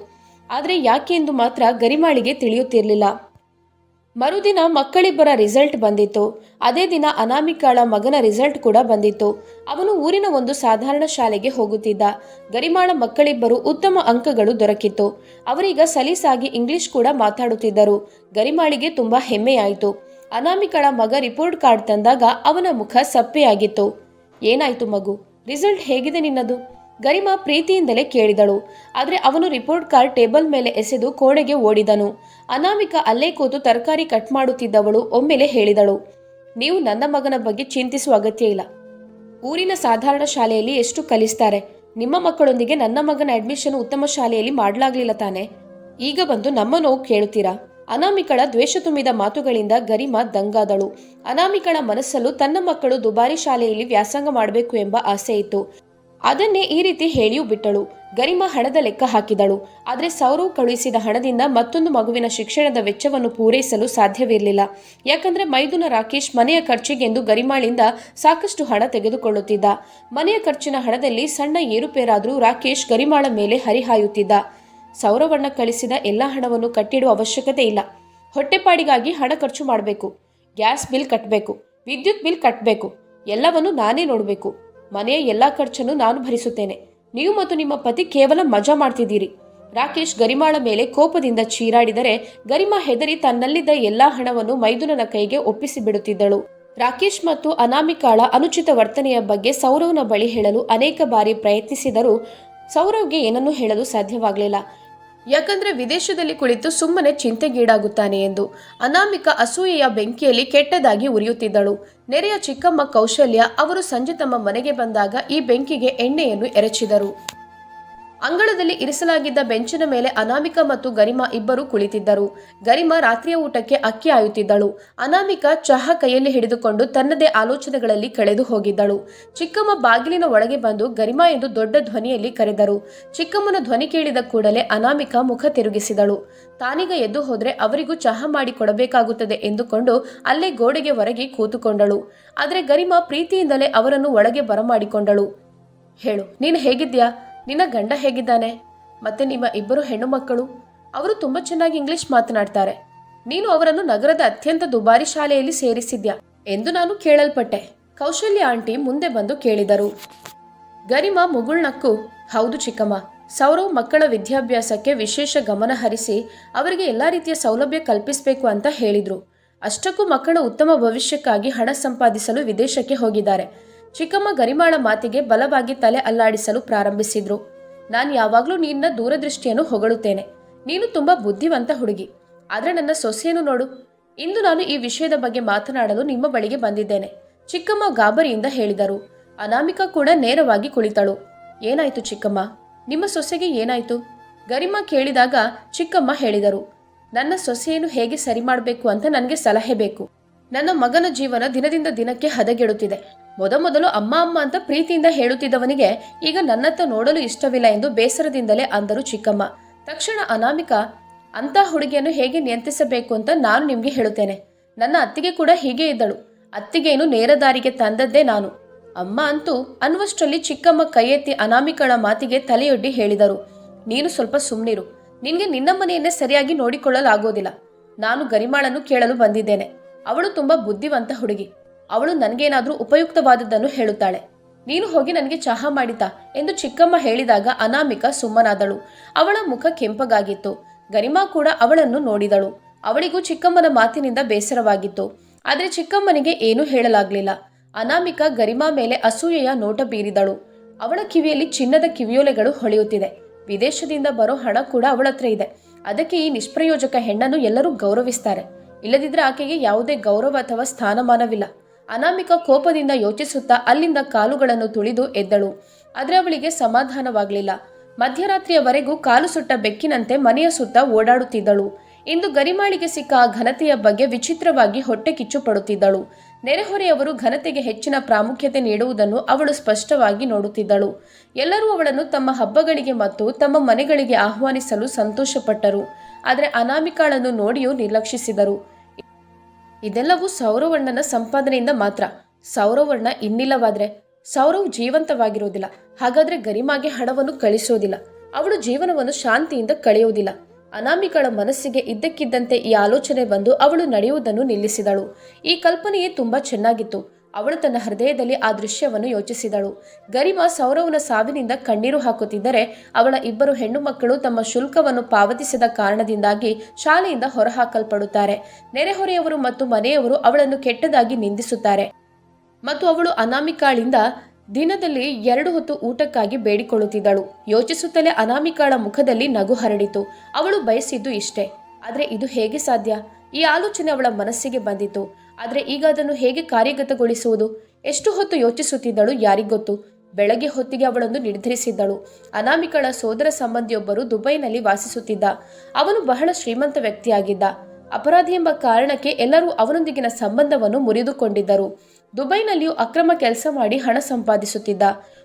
ಆದರೆ ಯಾಕೆ ಎಂದು ಮಾತ್ರ ಗರಿಮಾಳಿಗೆ ತಿಳಿಯುತ್ತಿರಲಿಲ್ಲ. ಮರುದಿನ ಮಕ್ಕಳಿಬ್ಬರ ರಿಸಲ್ಟ್ ಬಂದಿತ್ತು. ಅದೇ ದಿನ ಅನಾಮಿಕಾಳ ಮಗನ ರಿಸಲ್ಟ್ ಕೂಡ ಬಂದಿತ್ತು. ಅವನು ಊರಿನ ಒಂದು ಸಾಧಾರಣ ಶಾಲೆಗೆ ಹೋಗುತ್ತಿದ್ದ. ಗರಿಮಾಳ ಮಕ್ಕಳಿಬ್ಬರು ಉತ್ತಮ ಅಂಕಗಳು ದೊರಕಿತ್ತು. ಅವರೀಗ ಸಲೀಸಾಗಿ ಇಂಗ್ಲಿಷ್ ಕೂಡ ಮಾತಾಡುತ್ತಿದ್ದರು. ಗರಿಮಾಳಿಗೆ ತುಂಬಾ ಹೆಮ್ಮೆಯಾಯಿತು. ಅನಾಮಿಕಳ ಮಗ ರಿಪೋರ್ಟ್ ಕಾರ್ಡ್ ತಂದಾಗ ಅವನ ಮುಖ ಸಪ್ಪೆಯಾಗಿತ್ತು. ಏನಾಯ್ತು ಮಗು? ರಿಸಲ್ಟ್ ಹೇಗಿದೆ ನಿನ್ನದು? ಗರಿಮಾ ಪ್ರೀತಿಯಿಂದಲೇ ಕೇಳಿದಳು. ಆದರೆ ಅವನು ರಿಪೋರ್ಟ್ ಕಾರ್ಡ್ ಟೇಬಲ್ ಮೇಲೆ ಎಸೆದು ಕೋಣೆಗೆ ಓಡಿದನು. ಅನಾಮಿಕ ಅಲ್ಲೇ ಕೂತು ತರಕಾರಿ ಕಟ್ ಮಾಡುತ್ತಿದ್ದವಳು ಒಮ್ಮೆಲೆ ಹೇಳಿದಳು. ನೀವು ನನ್ನ ಮಗನ ಬಗ್ಗೆ ಚಿಂತಿಸುವ ಅಗತ್ಯ ಇಲ್ಲ. ಊರಿನ ಸಾಧಾರಣ ಶಾಲೆಯಲ್ಲಿ ಎಷ್ಟು ಕಲಿಸ್ತಾರೆ? ನಿಮ್ಮ ಮಕ್ಕಳೊಂದಿಗೆ ನನ್ನ ಮಗನ ಅಡ್ಮಿಷನ್ ಉತ್ತಮ ಶಾಲೆಯಲ್ಲಿ ಮಾಡಲಾಗ್ಲಿಲ್ಲ ತಾನೆ. ಈಗ ಬಂದು ನಮ್ಮ ನೋವು ಕೇಳುತ್ತೀರಾ? ಅನಾಮಿಕಳ ದ್ವೇಷ ತುಂಬಿದ ಮಾತುಗಳಿಂದ ಗರಿಮಾ ದಂಗಾದಳು. ಅನಾಮಿಕಳ ಮನಸ್ಸಲ್ಲೂ ತನ್ನ ಮಕ್ಕಳು ದುಬಾರಿ ಶಾಲೆಯಲ್ಲಿ ವ್ಯಾಸಂಗ ಮಾಡಬೇಕು ಎಂಬ ಆಸೆ ಇತ್ತು. ಅದನ್ನೇ ಈ ರೀತಿ ಹೇಳಿಯೂ ಬಿಟ್ಟಳು. ಗರಿಮಾ ಹಣದ ಲೆಕ್ಕ ಹಾಕಿದಳು. ಆದರೆ ಸೌರವ್ ಕಳುಹಿಸಿದ ಹಣದಿಂದ ಮತ್ತೊಂದು ಮಗುವಿನ ಶಿಕ್ಷಣದ ವೆಚ್ಚವನ್ನು ಪೂರೈಸಲು ಸಾಧ್ಯವಿರಲಿಲ್ಲ. ಯಾಕಂದ್ರೆ ಮೈದುನ ರಾಕೇಶ್ ಮನೆಯ ಖರ್ಚಿಗೆಂದು ಗರಿಮಾಳಿಂದ ಸಾಕಷ್ಟು ಹಣ ತೆಗೆದುಕೊಳ್ಳುತ್ತಿದ್ದ. ಮನೆಯ ಖರ್ಚಿನ ಹಣದಲ್ಲಿ ಸಣ್ಣ ಏರುಪೇರಾದರೂ ರಾಕೇಶ್ ಗರಿಮಾಳ ಮೇಲೆ ಹರಿಹಾಯುತ್ತಿದ್ದ. ಸೌರವಣ್ಣ ಕಳಿಸಿದ ಎಲ್ಲ ಹಣವನ್ನು ಕಟ್ಟಿಡುವ ಅವಶ್ಯಕತೆ ಇಲ್ಲ. ಹೊಟ್ಟೆಪಾಡಿಗಾಗಿ ಹಣ ಖರ್ಚು ಮಾಡಬೇಕು. ಗ್ಯಾಸ್ ಬಿಲ್ ಕಟ್ಟಬೇಕು ವಿದ್ಯುತ್ ಬಿಲ್ ಕಟ್ಟಬೇಕು ಎಲ್ಲವನ್ನು ನಾನೇ ನೋಡಬೇಕು. ಮನೆಯ ಎಲ್ಲ ಖರ್ಚನ್ನು ನಾನು ಭರಿಸುತ್ತೇನೆ. ನೀವು ಮತ್ತು ನಿಮ್ಮ ಪತಿ ಕೇವಲ ಮಜಾ ಮಾಡ್ತಿದ್ದೀರಿ. ರಾಕೇಶ್ ಗರಿಮಾಳ ಮೇಲೆ ಕೋಪದಿಂದ ಚೀರಾಡಿದರೆ ಗರಿಮಾ ಹೆದರಿ ತನ್ನಲ್ಲಿದ್ದ ಎಲ್ಲಾ ಹಣವನ್ನು ಮೈದುನನ ಕೈಗೆ ಒಪ್ಪಿಸಿ ಬಿಡುತ್ತಿದ್ದಳು. ರಾಕೇಶ್ ಮತ್ತು ಅನಾಮಿಕಾಳ ಅನುಚಿತ ವರ್ತನೆಯ ಬಗ್ಗೆ ಸೌರವ್ನ ಬಳಿ ಹೇಳಲು ಅನೇಕ ಬಾರಿ ಪ್ರಯತ್ನಿಸಿದರೂ ಸೌರವ್ಗೆ ಏನನ್ನೂ ಹೇಳಲು ಸಾಧ್ಯವಾಗಲಿಲ್ಲ. ಯಾಕಂದ್ರೆ ವಿದೇಶದಲ್ಲಿ ಕುಳಿತು ಸುಮ್ಮನೆ ಚಿಂತೆಗೀಡಾಗುತ್ತಾನೆ ಎಂದು. ಅನಾಮಿಕ ಅಸೂಯೆಯ ಬೆಂಕಿಯಲ್ಲಿ ಕೆಟ್ಟದಾಗಿ ಉರಿಯುತ್ತಿದ್ದಳು. ನೆರೆಯ ಚಿಕ್ಕಮ್ಮ ಕೌಶಲ್ಯ ಅವರು ಸಂಜೆ ತಮ್ಮ ಮನೆಗೆ ಬಂದಾಗ ಈ ಬೆಂಕಿಗೆ ಎಣ್ಣೆಯನ್ನು ಎರಚಿದರು. ಅಂಗಳದಲ್ಲಿ ಇರಿಸಲಾಗಿದ್ದ ಬೆಂಚಿನ ಮೇಲೆ ಅನಾಮಿಕ ಮತ್ತು ಗರಿಮಾ ಇಬ್ಬರು ಕುಳಿತಿದ್ದರು. ಗರಿಮಾ ರಾತ್ರಿಯ ಊಟಕ್ಕೆ ಅಕ್ಕಿ ಆಯುತ್ತಿದ್ದಳು. ಅನಾಮಿಕ ಚಹಾ ಕೈಯಲ್ಲಿ ಹಿಡಿದುಕೊಂಡು ತನ್ನದೇ ಆಲೋಚನೆಗಳಲ್ಲಿ ಕಳೆದು ಹೋಗಿದ್ದಳು. ಚಿಕ್ಕಮ್ಮ ಬಾಗಿಲಿನ ಒಳಗೆ ಬಂದು ಗರಿಮಾ ಎಂದು ದೊಡ್ಡ ಧ್ವನಿಯಲ್ಲಿ ಕರೆದರು. ಚಿಕ್ಕಮ್ಮನ ಧ್ವನಿ ಕೇಳಿದ ಕೂಡಲೇ ಅನಾಮಿಕ ಮುಖ ತಿರುಗಿಸಿದಳು. ತಾನೀಗ ಎದ್ದು ಹೋದ್ರೆ ಅವರಿಗೂ ಚಹಾ ಮಾಡಿ ಕೊಡಬೇಕಾಗುತ್ತದೆ ಎಂದುಕೊಂಡು ಅಲ್ಲೇ ಗೋಡೆಗೆ ಹೊರಗೆ ಕೂತುಕೊಂಡಳು. ಆದರೆ ಗರಿಮಾ ಪ್ರೀತಿಯಿಂದಲೇ ಅವರನ್ನು ಒಳಗೆ ಬರಮಾಡಿಕೊಂಡಳು. ಹೇಳು, ನೀನು ಹೇಗಿದ್ಯಾ ನಿನ್ನ ಗಂಡ ಹೇಗಿದ್ದಾನೆ? ಮತ್ತೆ ನಿಮ್ಮ ಇಬ್ಬರು ಹೆಣ್ಣು ಮಕ್ಕಳು? ಅವರು ತುಂಬಾ ಚೆನ್ನಾಗಿ ಇಂಗ್ಲಿಷ್ ಮಾತನಾಡ್ತಾರೆ. ನೀನು ಅವರನ್ನು ನಗರದ ಅತ್ಯಂತ ದುಬಾರಿ ಶಾಲೆಯಲ್ಲಿ ಸೇರಿಸಿದ್ಯಾ ಎಂದು ನಾನು ಕೇಳಲ್ಪಟ್ಟೆ. ಕೌಶಲ್ಯ ಆಂಟಿ ಮುಂದೆ ಬಂದು ಕೇಳಿದರು. ಗರಿಮ ಮುಗುಳ್ನಕ್ಕು ಹೌದು ಚಿಕ್ಕಮ್ಮ, ಸೌರವ್ ಮಕ್ಕಳ ವಿದ್ಯಾಭ್ಯಾಸಕ್ಕೆ ವಿಶೇಷ ಗಮನ ಹರಿಸಿ ಅವರಿಗೆ ಎಲ್ಲ ರೀತಿಯ ಸೌಲಭ್ಯ ಕಲ್ಪಿಸಬೇಕು ಅಂತ ಹೇಳಿದ್ರು. ಅಷ್ಟಕ್ಕೂ ಮಕ್ಕಳ ಉತ್ತಮ ಭವಿಷ್ಯಕ್ಕಾಗಿ ಹಣ ಸಂಪಾದಿಸಲು ವಿದೇಶಕ್ಕೆ ಹೋಗಿದ್ದಾರೆ. ಚಿಕ್ಕಮ್ಮ ಗರಿಮಾಳ ಮಾತಿಗೆ ಬಲವಾಗಿ ತಲೆ ಅಲ್ಲಾಡಿಸಲು ಪ್ರಾರಂಭಿಸಿದ್ರು. ನಾನು ಯಾವಾಗಲೂ ನಿನ್ನ ದೂರದೃಷ್ಟಿಯನ್ನು ಹೊಗಳುತ್ತೇನೆ. ನೀನು ತುಂಬಾ ಬುದ್ಧಿವಂತ ಹುಡುಗಿ. ಆದ್ರೆ ನನ್ನ ಸೊಸೆಯನ್ನು ನೋಡು. ಇಂದು ನಾನು ಈ ವಿಷಯದ ಬಗ್ಗೆ ಮಾತನಾಡಲು ನಿಮ್ಮ ಬಳಿಗೆ ಬಂದಿದ್ದೇನೆ. ಚಿಕ್ಕಮ್ಮ ಗಾಬರಿಯಿಂದ ಹೇಳಿದರು. ಅನಾಮಿಕಾ ಕೂಡ ನೇರವಾಗಿ ಕುಳಿತಳು. ಏನಾಯ್ತು ಚಿಕ್ಕಮ್ಮ? ನಿಮ್ಮ ಸೊಸೆಗೆ ಏನಾಯ್ತು? ಗರಿಮ ಕೇಳಿದಾಗ ಚಿಕ್ಕಮ್ಮ ಹೇಳಿದರು. ನನ್ನ ಸೊಸೆಯನ್ನು ಹೇಗೆ ಸರಿ ಮಾಡಬೇಕು ಅಂತ ನನಗೆ ಸಲಹೆ ಬೇಕು. ನನ್ನ ಮಗನ ಜೀವನ ದಿನದಿಂದ ದಿನಕ್ಕೆ ಹದಗೆಡುತ್ತಿದೆ. ಮೊದಮೊದಲು ಅಮ್ಮ ಅಮ್ಮ ಅಂತ ಪ್ರೀತಿಯಿಂದ ಹೇಳುತ್ತಿದ್ದವನಿಗೆ ಈಗ ನನ್ನತ್ತ ನೋಡಲು ಇಷ್ಟವಿಲ್ಲ ಎಂದು ಬೇಸರದಿಂದಲೇ ಅಂದರು ಚಿಕ್ಕಮ್ಮ. ತಕ್ಷಣ ಅನಾಮಿಕ ಅಂತ ಹುಡುಗಿಯನ್ನು ಹೇಗೆ ನಿಯಂತ್ರಿಸಬೇಕು ಅಂತ ನಾನು ನಿಮಗೆ ಹೇಳುತ್ತೇನೆ. ನನ್ನ ಅತ್ತಿಗೆ ಕೂಡ ಹೀಗೆ ಇದ್ದಳು. ಅತ್ತಿಗೆಯನ್ನು ನೇರ ದಾರಿಗೆ ತಂದದ್ದೇ ನಾನು. ಅಮ್ಮ ಅಂತೂ ಅನ್ನುವಷ್ಟರಲ್ಲಿ ಚಿಕ್ಕಮ್ಮ ಕೈಯೆತ್ತಿ ಅನಾಮಿಕಳ ಮಾತಿಗೆ ತಲೆಯೊಡ್ಡಿ ಹೇಳಿದರು. ನೀನು ಸ್ವಲ್ಪ ಸುಮ್ಮನಿರು ನಿನಗೆ ನಿನ್ನ ಮನೆಯನ್ನೇ ಸರಿಯಾಗಿ ನೋಡಿಕೊಳ್ಳಲಾಗೋದಿಲ್ಲ. ನಾನು ಗರಿಮಾಳನ್ನು ಕೇಳಲು ಬಂದಿದ್ದೇನೆ. ಅವಳು ತುಂಬಾ ಬುದ್ಧಿವಂತ ಹುಡುಗಿ. ಅವಳು ನನಗೇನಾದರೂ ಉಪಯುಕ್ತವಾದದ್ದನ್ನು ಹೇಳುತ್ತಾಳೆ. ನೀನು ಹೋಗಿ ನನಗೆ ಚಹಾ ಮಾಡಿತಾ ಎಂದು ಚಿಕ್ಕಮ್ಮ ಹೇಳಿದಾಗ ಅನಾಮಿಕ ಸುಮ್ಮನಾದಳು. ಅವಳ ಮುಖ ಕೆಂಪಗಾಗಿತ್ತು. ಗರಿಮಾ ಕೂಡ ಅವಳನ್ನು ನೋಡಿದಳು. ಅವಳಿಗೂ ಚಿಕ್ಕಮ್ಮನ ಮಾತಿನಿಂದ ಬೇಸರವಾಗಿತ್ತು. ಆದರೆ ಚಿಕ್ಕಮ್ಮನಿಗೆ ಏನೂ ಹೇಳಲಾಗಲಿಲ್ಲ. ಅನಾಮಿಕ ಗರಿಮಾ ಮೇಲೆ ಅಸೂಯೆಯ ನೋಟ ಬೀರಿದಳು. ಅವಳ ಕಿವಿಯಲ್ಲಿ ಚಿನ್ನದ ಕಿವಿಯೋಲೆಗಳು ಹೊಳೆಯುತ್ತಿದೆ. ವಿದೇಶದಿಂದ ಬರೋ ಹಣ ಕೂಡ ಅವಳ ಹತ್ರ ಇದೆ. ಅದಕ್ಕೆ ಈ ನಿಷ್ಪ್ರಯೋಜಕ ಹೆಣ್ಣನ್ನು ಎಲ್ಲರೂ ಗೌರವಿಸ್ತಾರೆ. ಇಲ್ಲದಿದ್ದರೆ ಆಕೆಗೆ ಯಾವುದೇ ಗೌರವ ಅಥವಾ ಸ್ಥಾನಮಾನವಿಲ್ಲ. ಅನಾಮಿಕ ಕೋಪದಿಂದ ಯೋಚಿಸುತ್ತಾ ಅಲ್ಲಿಂದ ಕಾಲುಗಳನ್ನು ತುಳಿದು ಎದ್ದಳು. ಆದರೆ ಅವಳಿಗೆ ಸಮಾಧಾನವಾಗಲಿಲ್ಲ. ಮಧ್ಯರಾತ್ರಿಯವರೆಗೂ ಕಾಲು ಸುಟ್ಟ ಬೆಕ್ಕಿನಂತೆ ಮನೆಯ ಸುತ್ತ ಓಡಾಡುತ್ತಿದ್ದಳು. ಇಂದು ಗರಿಮಾಳಿಗೆ ಸಿಕ್ಕ ಆ ಘನತೆಯ ಬಗ್ಗೆ ವಿಚಿತ್ರವಾಗಿ ಹೊಟ್ಟೆ ಕಿಚ್ಚು ಪಡುತ್ತಿದ್ದಳು ನೆರೆಹೊರೆಯವರು ಘನತೆಗೆ ಹೆಚ್ಚಿನ ಪ್ರಾಮುಖ್ಯತೆ ನೀಡುವುದನ್ನು ಅವಳು ಸ್ಪಷ್ಟವಾಗಿ ನೋಡುತ್ತಿದ್ದಳು. ಎಲ್ಲರೂ ಅವಳನ್ನು ತಮ್ಮ ಹಬ್ಬಗಳಿಗೆ ಮತ್ತು ತಮ್ಮ ಮನೆಗಳಿಗೆ ಆಹ್ವಾನಿಸಲು ಸಂತೋಷಪಟ್ಟರು. ಆದರೆ ಅನಾಮಿಕಾಳನ್ನು ನೋಡಿಯೂ ನಿರ್ಲಕ್ಷಿಸಿದರು. ಇದೆಲ್ಲವೂ ಸೌರವರ್ಣನ ಸಂಪಾದನೆಯಿಂದ ಮಾತ್ರ. ಸೌರವರ್ಣ ಇನ್ನಿಲ್ಲವಾದ್ರೆ ಸೌರವ್ ಜೀವಂತವಾಗಿರೋದಿಲ್ಲ. ಹಾಗಾದ್ರೆ ಗರಿಮಾಗೆ ಹಣವನ್ನು ಕಳಿಸೋದಿಲ್ಲ. ಅವಳು ಜೀವನವನ್ನು ಶಾಂತಿಯಿಂದ ಕಳೆಯೋದಿಲ್ಲ. ಅನಾಮಿಕಳ ಮನಸ್ಸಿಗೆ ಇದ್ದಕ್ಕಿದ್ದಂತೆ ಈ ಆಲೋಚನೆ ಬಂದು ಅವಳು ನಡೆಯುವುದನ್ನು ನಿಲ್ಲಿಸಿದಳು. ಈ ಕಲ್ಪನೆಯೇ ತುಂಬಾ ಚೆನ್ನಾಗಿತ್ತು. ಅವಳು ತನ್ನ ಹೃದಯದಲ್ಲಿ ಆ ದೃಶ್ಯವನ್ನು ಯೋಚಿಸಿದಳು. ಗರಿಮಾ ಸೌರವನ ಸಾವಿನಿಂದ ಕಣ್ಣೀರು ಹಾಕುತ್ತಿದ್ದರೆ ಅವಳ ಇಬ್ಬರು ಹೆಣ್ಣು ಮಕ್ಕಳು ತಮ್ಮ ಶುಲ್ಕವನ್ನು ಪಾವತಿಸದ ಕಾರಣದಿಂದಾಗಿ ಶಾಲೆಯಿಂದ ಹೊರಹಾಕಲ್ಪಡುತ್ತಾರೆ. ನೆರೆಹೊರೆಯವರು ಮತ್ತು ಮನೆಯವರು ಅವಳನ್ನು ಕೆಟ್ಟದಾಗಿ ನಿಂದಿಸುತ್ತಾರೆ. ಮತ್ತು ಅವಳು ಅನಾಮಿಕಾಳಿಂದ ದಿನದಲ್ಲಿ ಎರಡು ಹೊತ್ತು ಊಟಕ್ಕಾಗಿ ಬೇಡಿಕೊಳ್ಳುತ್ತಿದ್ದಳು. ಯೋಚಿಸುತ್ತಲೇ ಅನಾಮಿಕಾಳ ಮುಖದಲ್ಲಿ ನಗು ಹರಡಿತು. ಅವಳು ಬಯಸಿದ್ದು ಇಷ್ಟೇ. ಆದರೆ ಇದು ಹೇಗೆ ಸಾಧ್ಯ? ಈ ಆಲೋಚನೆ ಅವಳ ಮನಸ್ಸಿಗೆ ಬಂದಿತು. ಆದರೆ ಈಗ ಅದನ್ನು ಹೇಗೆ ಕಾರ್ಯಗತಗೊಳಿಸುವುದು? ಎಷ್ಟು ಹೊತ್ತು ಯೋಚಿಸುತ್ತಿದ್ದಳು ಯಾರಿಗೊತ್ತು? ಬೆಳಗ್ಗೆ ಹೊತ್ತಿಗೆ ಅವಳನ್ನು ನಿರ್ಧರಿಸಿದ್ದಳು. ಅನಾಮಿಕಳ ಸೋದರ ಸಂಬಂಧಿಯೊಬ್ಬರು ದುಬೈನಲ್ಲಿ ವಾಸಿಸುತ್ತಿದ್ದ. ಅವನು ಬಹಳ ಶ್ರೀಮಂತ ವ್ಯಕ್ತಿಯಾಗಿದ್ದ. ಅಪರಾಧಿ ಎಂಬ ಕಾರಣಕ್ಕೆ ಎಲ್ಲರೂ ಅವನೊಂದಿಗಿನ ಸಂಬಂಧವನ್ನು ಮುರಿದುಕೊಂಡಿದ್ದರು. ದುಬೈನಲ್ಲಿಯೂ ಅಕ್ರಮ ಕೆಲಸ ಮಾಡಿ ಹಣ ಸಂಪಾದಿಸುತ್ತಿದ್ದ.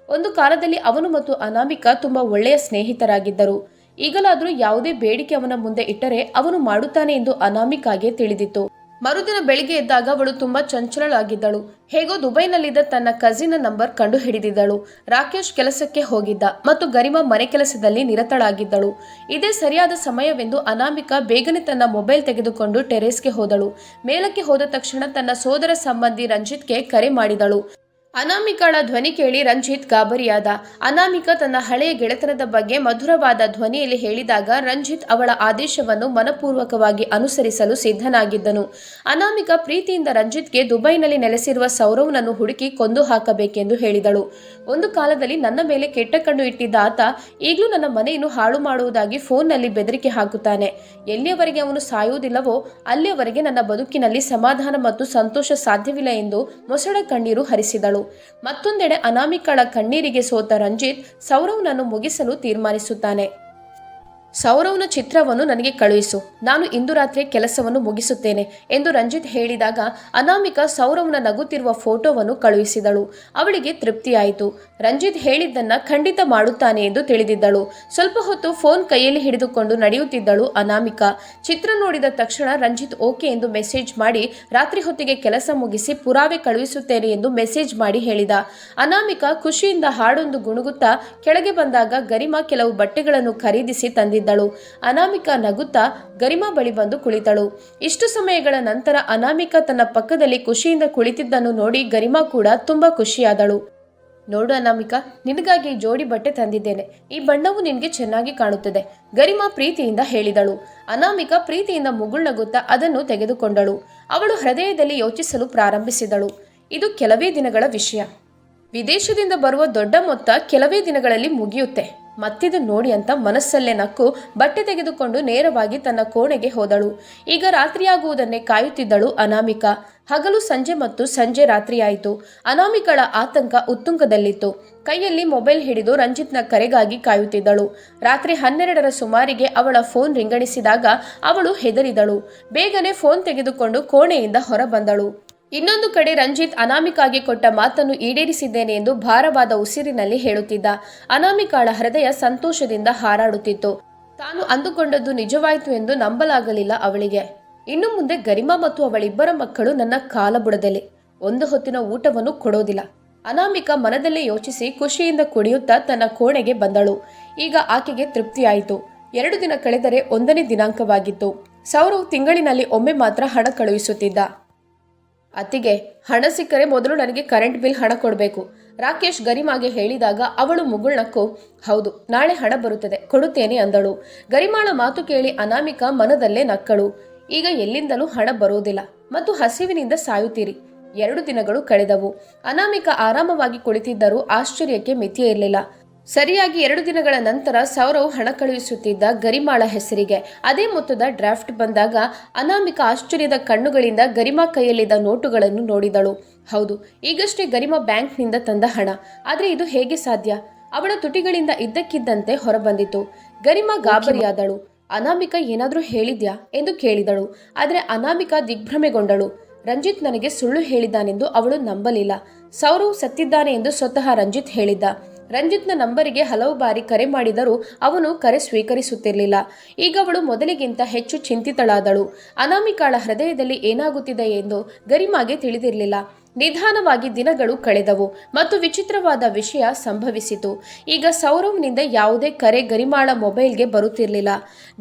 ಒಂದು ಕಾಲದಲ್ಲಿ ಅವನು ಮತ್ತು ಅನಾಮಿಕಾ ತುಂಬಾ ಒಳ್ಳೆಯ ಸ್ನೇಹಿತರಾಗಿದ್ದರು. ಈಗಲಾದರೂ ಯಾವುದೇ ಬೇಡಿಕೆ ಅವನ ಮುಂದೆ ಇಟ್ಟರೆ ಅವನು ಮಾಡುತ್ತಾನೆ ಎಂದು ಅನಾಮಿಕಾಗೆ ತಿಳಿದಿತ್ತು. ಮರುದಿನ ಬೆಳಿಗ್ಗೆ ಎದ್ದಾಗ ಅವಳು ತುಂಬಾ ಚಂಚಲಳಾಗಿದ್ದಳು. ಹೇಗೋ ದುಬೈನಲ್ಲಿದ್ದ ತನ್ನ ಕಸಿನ ನಂಬರ್ ಕಂಡು ಹಿಡಿದಿದ್ದಳು. ರಾಕೇಶ್ ಕೆಲಸಕ್ಕೆ ಹೋಗಿದ್ದ ಮತ್ತು ಗರಿಮಾ ಮನೆ ಕೆಲಸದಲ್ಲಿ ನಿರತಳಾಗಿದ್ದಳು. ಇದೇ ಸರಿಯಾದ ಸಮಯವೆಂದು ಅನಾಮಿಕಾ ಬೇಗನೆ ತನ್ನ ಮೊಬೈಲ್ ತೆಗೆದುಕೊಂಡು ಟೆರೇಸ್ಗೆ ಹೋದಳು. ಮೇಲಕ್ಕೆ ಹೋದ ತಕ್ಷಣ ತನ್ನ ಸೋದರ ಸಂಬಂಧಿ ರಂಜಿತ್ಗೆ ಕರೆ ಮಾಡಿದಳು. ಅನಾಮಿಕಾಳ ಧ್ವನಿ ಕೇಳಿ ರಂಜಿತ್ ಗಾಬರಿಯಾದ. ಅನಾಮಿಕ ತನ್ನ ಹಳೆಯ ಗೆಳೆತನದ ಬಗ್ಗೆ ಮಧುರವಾದ ಧ್ವನಿಯಲ್ಲಿ ಹೇಳಿದಾಗ ರಂಜಿತ್ ಅವಳ ಆದೇಶವನ್ನು ಮನಪೂರ್ವಕವಾಗಿ ಅನುಸರಿಸಲು ಸಿದ್ಧನಾಗಿದ್ದನು. ಅನಾಮಿಕ ಪ್ರೀತಿಯಿಂದ ರಂಜಿತ್ಗೆ ದುಬೈನಲ್ಲಿ ನೆಲೆಸಿರುವ ಸೌರವ್ನನ್ನು ಹುಡುಕಿ ಕೊಂದು ಹಾಕಬೇಕೆಂದು ಹೇಳಿದಳು. ಒಂದು ಕಾಲದಲ್ಲಿ ನನ್ನ ಮೇಲೆ ಕೆಟ್ಟ ಕಣ್ಣು ಇಟ್ಟಿದ್ದ ಆತ ಈಗಲೂ ನನ್ನ ಮನೆಯನ್ನು ಹಾಳು ಮಾಡುವುದಾಗಿ ಫೋನ್ನಲ್ಲಿ ಬೆದರಿಕೆ ಹಾಕುತ್ತಾನೆ. ಎಲ್ಲಿಯವರೆಗೆ ಅವನು ಸಾಯುವುದಿಲ್ಲವೋ ಅಲ್ಲಿಯವರೆಗೆ ನನ್ನ ಬದುಕಿನಲ್ಲಿ ಸಮಾಧಾನ ಮತ್ತು ಸಂತೋಷ ಸಾಧ್ಯವಿಲ್ಲ ಎಂದು ಮೊಸಳೆ ಕಣ್ಣೀರು ಹರಿಸಿದಳು. ಮತ್ತೊಂದೆಡೆ ಅನಾಮಿಕಳ ಕಣ್ಣೀರಿಗೆ ಸೋತ ರಂಜಿತ್ ಸೌರವ್ನನ್ನು ಮುಗಿಸಲು ತೀರ್ಮಾನಿಸುತ್ತಾನೆ. ಸೌರವ್ನ ಚಿತ್ರವನ್ನು ನನಗೆ ಕಳುಹಿಸು. ನಾನು ಇಂದು ರಾತ್ರಿ ಕೆಲಸವನ್ನು ಮುಗಿಸುತ್ತೇನೆ ಎಂದು ರಂಜಿತ್ ಹೇಳಿದಾಗ ಅನಾಮಿಕಾ ಸೌರವ್ನ ನಗುತ್ತಿರುವ ಫೋಟೋವನ್ನು ಕಳುಹಿಸಿದಳು. ಅವಳಿಗೆ ತೃಪ್ತಿಯಾಯಿತು. ರಂಜಿತ್ ಹೇಳಿದ್ದನ್ನ ಖಂಡಿತ ಮಾಡುತ್ತಾನೆ ಎಂದು ತಿಳಿದಿದ್ದಳು. ಸ್ವಲ್ಪ ಹೊತ್ತು ಫೋನ್ ಕೈಯಲ್ಲಿ ಹಿಡಿದುಕೊಂಡು ನಡೆಯುತ್ತಿದ್ದಳು ಅನಾಮಿಕಾ. ಚಿತ್ರ ನೋಡಿದ ತಕ್ಷಣ ರಂಜಿತ್ ಓಕೆ ಎಂದು ಮೆಸೇಜ್ ಮಾಡಿ, ರಾತ್ರಿ ಹೊತ್ತಿಗೆ ಕೆಲಸ ಮುಗಿಸಿ ಪುರಾವೆ ಕಳುಹಿಸುತ್ತೇನೆ ಎಂದು ಮೆಸೇಜ್ ಮಾಡಿ ಹೇಳಿದ. ಅನಾಮಿಕಾ ಖುಷಿಯಿಂದ ಹಾಡೊಂದು ಗುಣಗುತ್ತಾ ಕೆಳಗೆ ಬಂದಾಗ ಗರಿಮಾ ಕೆಲವು ಬಟ್ಟೆಗಳನ್ನು ಖರೀದಿಸಿ ತಂದಿದ್ದಳು ಅನಾಮಿಕಾ ನಗುತ್ತಾ ಗರಿಮಾ ಬಳಿ ಬಂದು ಕುಳಿತಳು. ಇಷ್ಟು ಸಮಯಗಳ ನಂತರ ಅನಾಮಿಕಾ ತನ್ನ ಪಕ್ಕದಲ್ಲಿ ಖುಷಿಯಿಂದ ಕುಳಿತಿದ್ದನ್ನು ನೋಡಿ ಗರಿಮಾ ಕೂಡ ತುಂಬಾ ಖುಷಿಯಾದಳು. ನೋಡು ಅನಾಮಿಕಾ, ನಿನಗಾಗಿ ಜೋಡಿ ಬಟ್ಟೆ ತಂದಿದ್ದೇನೆ. ಈ ಬಣ್ಣವು ನಿನಗೆ ಚೆನ್ನಾಗಿ ಕಾಣುತ್ತದೆ. ಗರಿಮಾ ಪ್ರೀತಿಯಿಂದ ಹೇಳಿದಳು. ಅನಾಮಿಕಾ ಪ್ರೀತಿಯಿಂದ ಮುಗುಳ್ನಗುತ್ತಾ ಅದನ್ನು ತೆಗೆದುಕೊಂಡಳು. ಅವಳು ಹೃದಯದಲ್ಲಿ ಯೋಚಿಸಲು ಪ್ರಾರಂಭಿಸಿದಳು. ಇದು ಕೆಲವೇ ದಿನಗಳ ವಿಷಯ. ವಿದೇಶದಿಂದ ಬರುವ ದೊಡ್ಡ ಮೊತ್ತ ಕೆಲವೇ ದಿನಗಳಲ್ಲಿ ಮುಗಿಯುತ್ತೆ. ಮತ್ತಿದು ನೋಡಿ ಅಂತ ಮನಸ್ಸಲ್ಲೇ ನಕ್ಕು ಬಟ್ಟೆ ತೆಗೆದುಕೊಂಡು ನೇರವಾಗಿ ತನ್ನ ಕೋಣೆಗೆ ಹೋದಳು. ಈಗ ರಾತ್ರಿಯಾಗುವುದನ್ನೇ ಕಾಯುತ್ತಿದ್ದಳು ಅನಾಮಿಕಾ. ಹಗಲು ಸಂಜೆ ಮತ್ತು ಸಂಜೆ ರಾತ್ರಿಯಾಯಿತು. ಅನಾಮಿಕಳ ಆತಂಕ ಉತ್ತುಂಗದಲ್ಲಿತ್ತು. ಕೈಯಲ್ಲಿ ಮೊಬೈಲ್ ಹಿಡಿದು ರಂಜಿತ್ನ ಕರೆಗಾಗಿ ಕಾಯುತ್ತಿದ್ದಳು. ರಾತ್ರಿ ಹನ್ನೆರಡರ ಸುಮಾರಿಗೆ ಅವಳ ಫೋನ್ ರಿಂಗಣಿಸಿದಾಗ ಅವಳು ಹೆದರಿದಳು. ಬೇಗನೆ ಫೋನ್ ತೆಗೆದುಕೊಂಡು ಕೋಣೆಯಿಂದ ಹೊರಬಂದಳು. ಇನ್ನೊಂದು ಕಡೆ ರಂಜಿತ್ ಅನಾಮಿಕಾಗೆ ಕೊಟ್ಟ ಮಾತನ್ನು ಈಡೇರಿಸಿದ್ದೇನೆ ಎಂದು ಭಾರವಾದ ಉಸಿರಿನಲ್ಲಿ ಹೇಳುತ್ತಿದ್ದ. ಅನಾಮಿಕಾಳ ಹೃದಯ ಸಂತೋಷದಿಂದ ಹಾರಾಡುತ್ತಿತ್ತು. ತಾನು ಅಂದುಕೊಂಡದ್ದು ನಿಜವಾಯಿತು ಎಂದು ನಂಬಲಾಗಲಿಲ್ಲ ಅವಳಿಗೆ. ಇನ್ನು ಮುಂದೆ ಗರಿಮಾ ಮತ್ತು ಅವಳಿಬ್ಬರ ಮಕ್ಕಳು ನನ್ನ ಕಾಲಬುಡದಲ್ಲಿ. ಒಂದು ಹೊತ್ತಿನ ಊಟವನ್ನು ಕೊಡೋದಿಲ್ಲ. ಅನಾಮಿಕ ಮನದಲ್ಲೇ ಯೋಚಿಸಿ ಖುಷಿಯಿಂದ ಕುಡಿಯುತ್ತಾ ತನ್ನ ಕೋಣೆಗೆ ಬಂದಳು. ಈಗ ಆಕೆಗೆ ತೃಪ್ತಿಯಾಯಿತು. ಎರಡು ದಿನ ಕಳೆದರೆ ಒಂದನೇ ದಿನಾಂಕವಾಗಿತ್ತು. ಸೌರವ್ ತಿಂಗಳಿನಲ್ಲಿ ಒಮ್ಮೆ ಮಾತ್ರ ಹಣ ಕಳುಹಿಸುತ್ತಿದ್ದ. ಅತ್ತಿಗೆ, ಹಣ ಸಿಕ್ಕರೆ ಮೊದಲು ನನಗೆ ಕರೆಂಟ್ ಬಿಲ್ ಹಣ ಕೊಡಬೇಕು. ರಾಕೇಶ್ ಗರಿಮಾಗೆ ಹೇಳಿದಾಗ ಅವಳು ಮುಗುಳ್ನಕ್ಕು, ಹೌದು, ನಾಳೆ ಹಣ ಬರುತ್ತದೆ, ಕೊಡುತ್ತೇನೆ ಅಂದಳು. ಗರಿಮಾಳ ಮಾತು ಕೇಳಿ ಅನಾಮಿಕ ಮನದಲ್ಲೇ ನಕ್ಕಳು. ಈಗ ಎಲ್ಲಿಂದಲೂ ಹಣ ಬರುವುದಿಲ್ಲ ಮತ್ತು ಹಸಿವಿನಿಂದ ಸಾಯುತ್ತೀರಿ. ಎರಡು ದಿನಗಳು ಕಳೆದವು. ಅನಾಮಿಕ ಆರಾಮವಾಗಿ ಕುಳಿತಿದ್ದರೂ ಆಶ್ಚರ್ಯಕ್ಕೆ ಮಿತಿಯೇ ಇರಲಿಲ್ಲ. ಸರಿಯಾಗಿ ಎರಡು ದಿನಗಳ ನಂತರ ಸೌರವ್ ಹಣ ಕಳುಹಿಸುತ್ತಿದ್ದ ಗರಿಮಾಳ ಹೆಸರಿಗೆ. ಅದೇ ಮೊತ್ತದ ಡ್ರಾಫ್ಟ್ ಬಂದಾಗ ಅನಾಮಿಕ ಆಶ್ಚರ್ಯದ ಕಣ್ಣುಗಳಿಂದ ಗರಿಮಾ ಕೈಯಲ್ಲಿದ್ದ ನೋಟುಗಳನ್ನು ನೋಡಿದಳು. ಹೌದು, ಈಗಷ್ಟೇ ಗರಿಮಾ ಬ್ಯಾಂಕ್ನಿಂದ ತಂದ ಹಣ. ಆದರೆ ಇದು ಹೇಗೆ ಸಾಧ್ಯ? ಅವಳ ತುಟಿಗಳಿಂದ ಇದ್ದಕ್ಕಿದ್ದಂತೆ ಹೊರಬಂದಿತು. ಗರಿಮಾ ಗಾಬರಿಯಾದಳು. ಅನಾಮಿಕ ಏನಾದರೂ ಹೇಳಿದ್ಯಾ? ಎಂದು ಕೇಳಿದಳು. ಆದರೆ ಅನಾಮಿಕ ದಿಗ್ಭ್ರಮೆಗೊಂಡಳು. ರಂಜಿತ್ ನನಗೆ ಸುಳ್ಳು ಹೇಳಿದ್ದಾನೆಂದು ಅವಳು ನಂಬಲಿಲ್ಲ. ಸೌರವ್ ಸತ್ತಿದ್ದಾನೆ ಎಂದು ಸ್ವತಃ ರಂಜಿತ್ ಹೇಳಿದ್ದ. ರಂಜಿತ್ನ ನಂಬರಿಗೆ ಹಲವು ಬಾರಿ ಕರೆ ಮಾಡಿದರೂ ಅವನು ಕರೆ ಸ್ವೀಕರಿಸುತ್ತಿರಲಿಲ್ಲ. ಈಗ ಅವಳು ಮೊದಲಿಗಿಂತ ಹೆಚ್ಚು ಚಿಂತಿತಳಾದಳು. ಅನಾಮಿಕಾಳ ಹೃದಯದಲ್ಲಿ ಏನಾಗುತ್ತಿದೆ ಎಂದು ಗರಿಮಾಗೆ ತಿಳಿದಿರಲಿಲ್ಲ. ನಿಧಾನವಾಗಿ ದಿನಗಳು ಕಳೆದವು ಮತ್ತು ವಿಚಿತ್ರವಾದ ವಿಷಯ ಸಂಭವಿಸಿತು. ಈಗ ಸೌರವ್ನಿಂದ ಯಾವುದೇ ಕರೆ ಗರಿಮಾಳ ಮೊಬೈಲ್ಗೆ ಬರುತ್ತಿರಲಿಲ್ಲ.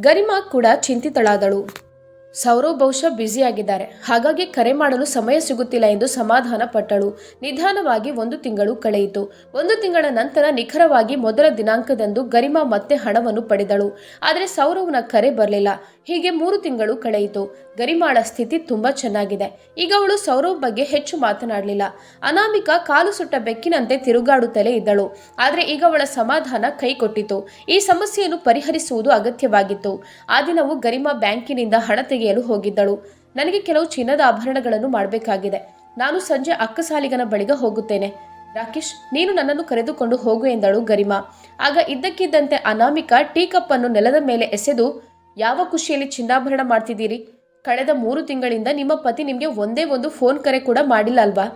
ಗರಿಮಾ ಕೂಡ ಚಿಂತಿತಳಾದಳು. ಸೌರವ್ ಬಹುಶಃ ಬ್ಯುಸಿಯಾಗಿದ್ದಾರೆ ಹಾಗಾಗಿ ಕರೆ ಮಾಡಲು ಸಮಯ ಸಿಗುತ್ತಿಲ್ಲ ಎಂದು ಸಮಾಧಾನ ಪಟ್ಟಳು. ನಿಧಾನವಾಗಿ ಒಂದು ತಿಂಗಳು ಕಳೆಯಿತು. ಒಂದು ತಿಂಗಳ ನಂತರ ನಿಖರವಾಗಿ ಮೊದಲ ದಿನಾಂಕದಂದು ಗರಿಮಾ ಮತ್ತೆ ಹಣವನ್ನು ಪಡೆದಳು. ಆದರೆ ಸೌರವ್ನ ಕರೆ ಬರಲಿಲ್ಲ. ಹೀಗೆ ಮೂರು ತಿಂಗಳು ಕಳೆಯಿತು. ಗರಿಮಾಳ ಸ್ಥಿತಿ ತುಂಬಾ ಚೆನ್ನಾಗಿದೆ. ಈಗ ಅವಳು ಸೌರವ್ ಬಗ್ಗೆ ಹೆಚ್ಚು ಮಾತನಾಡಲಿಲ್ಲ. ಅನಾಮಿಕ ಕಾಲು ಸುಟ್ಟ ಬೆಕ್ಕಿನಂತೆ ತಿರುಗಾಡುತ್ತಲೇ ಇದ್ದಳು. ಆದರೆ ಈಗ ಅವಳ ಸಮಾಧಾನ ಕೈಕೊಟ್ಟಿತು. ಈ ಸಮಸ್ಯೆಯನ್ನು ಪರಿಹರಿಸುವುದು ಅಗತ್ಯವಾಗಿತ್ತು. ಆ ದಿನವೂ ಗರಿಮಾ ಬ್ಯಾಂಕಿನಿಂದ ಹಣ ತೆಗೆಯಲು ಹೋಗಿದ್ದಳು. ನನಗೆ ಕೆಲವು ಚಿನ್ನದ ಆಭರಣಗಳನ್ನು ಮಾಡಬೇಕಾಗಿದೆ. ನಾನು ಸಂಜೆ ಅಕ್ಕಸಾಲಿಗನ ಬಳಿಗೆ ಹೋಗುತ್ತೇನೆ. ರಾಕೇಶ್, ನೀನು ನನ್ನನ್ನು ಕರೆದುಕೊಂಡು ಹೋಗು ಎಂದಳು ಗರಿಮಾ. ಆಗ ಇದ್ದಕ್ಕಿದ್ದಂತೆ ಅನಾಮಿಕ ಟೀ ಕಪ್ ಅನ್ನು ನೆಲದ ಮೇಲೆ ಎಸೆದು, ಯಾವ ಖುಷಿಯಲ್ಲಿ ಚಿನ್ನಾಭರಣ ಮಾಡ್ತಿದ್ದೀರಿ? ಕಳೆದ ಮೂರು ತಿಂಗಳಿಂದ ನಿಮ್ಮ ಪತಿ ನಿಮಗೆ ಒಂದೇ ಒಂದು ಫೋನ್ ಕರೆ ಕೂಡ ಮಾಡಿಲ್ಲ ಅಲ್ವಾ?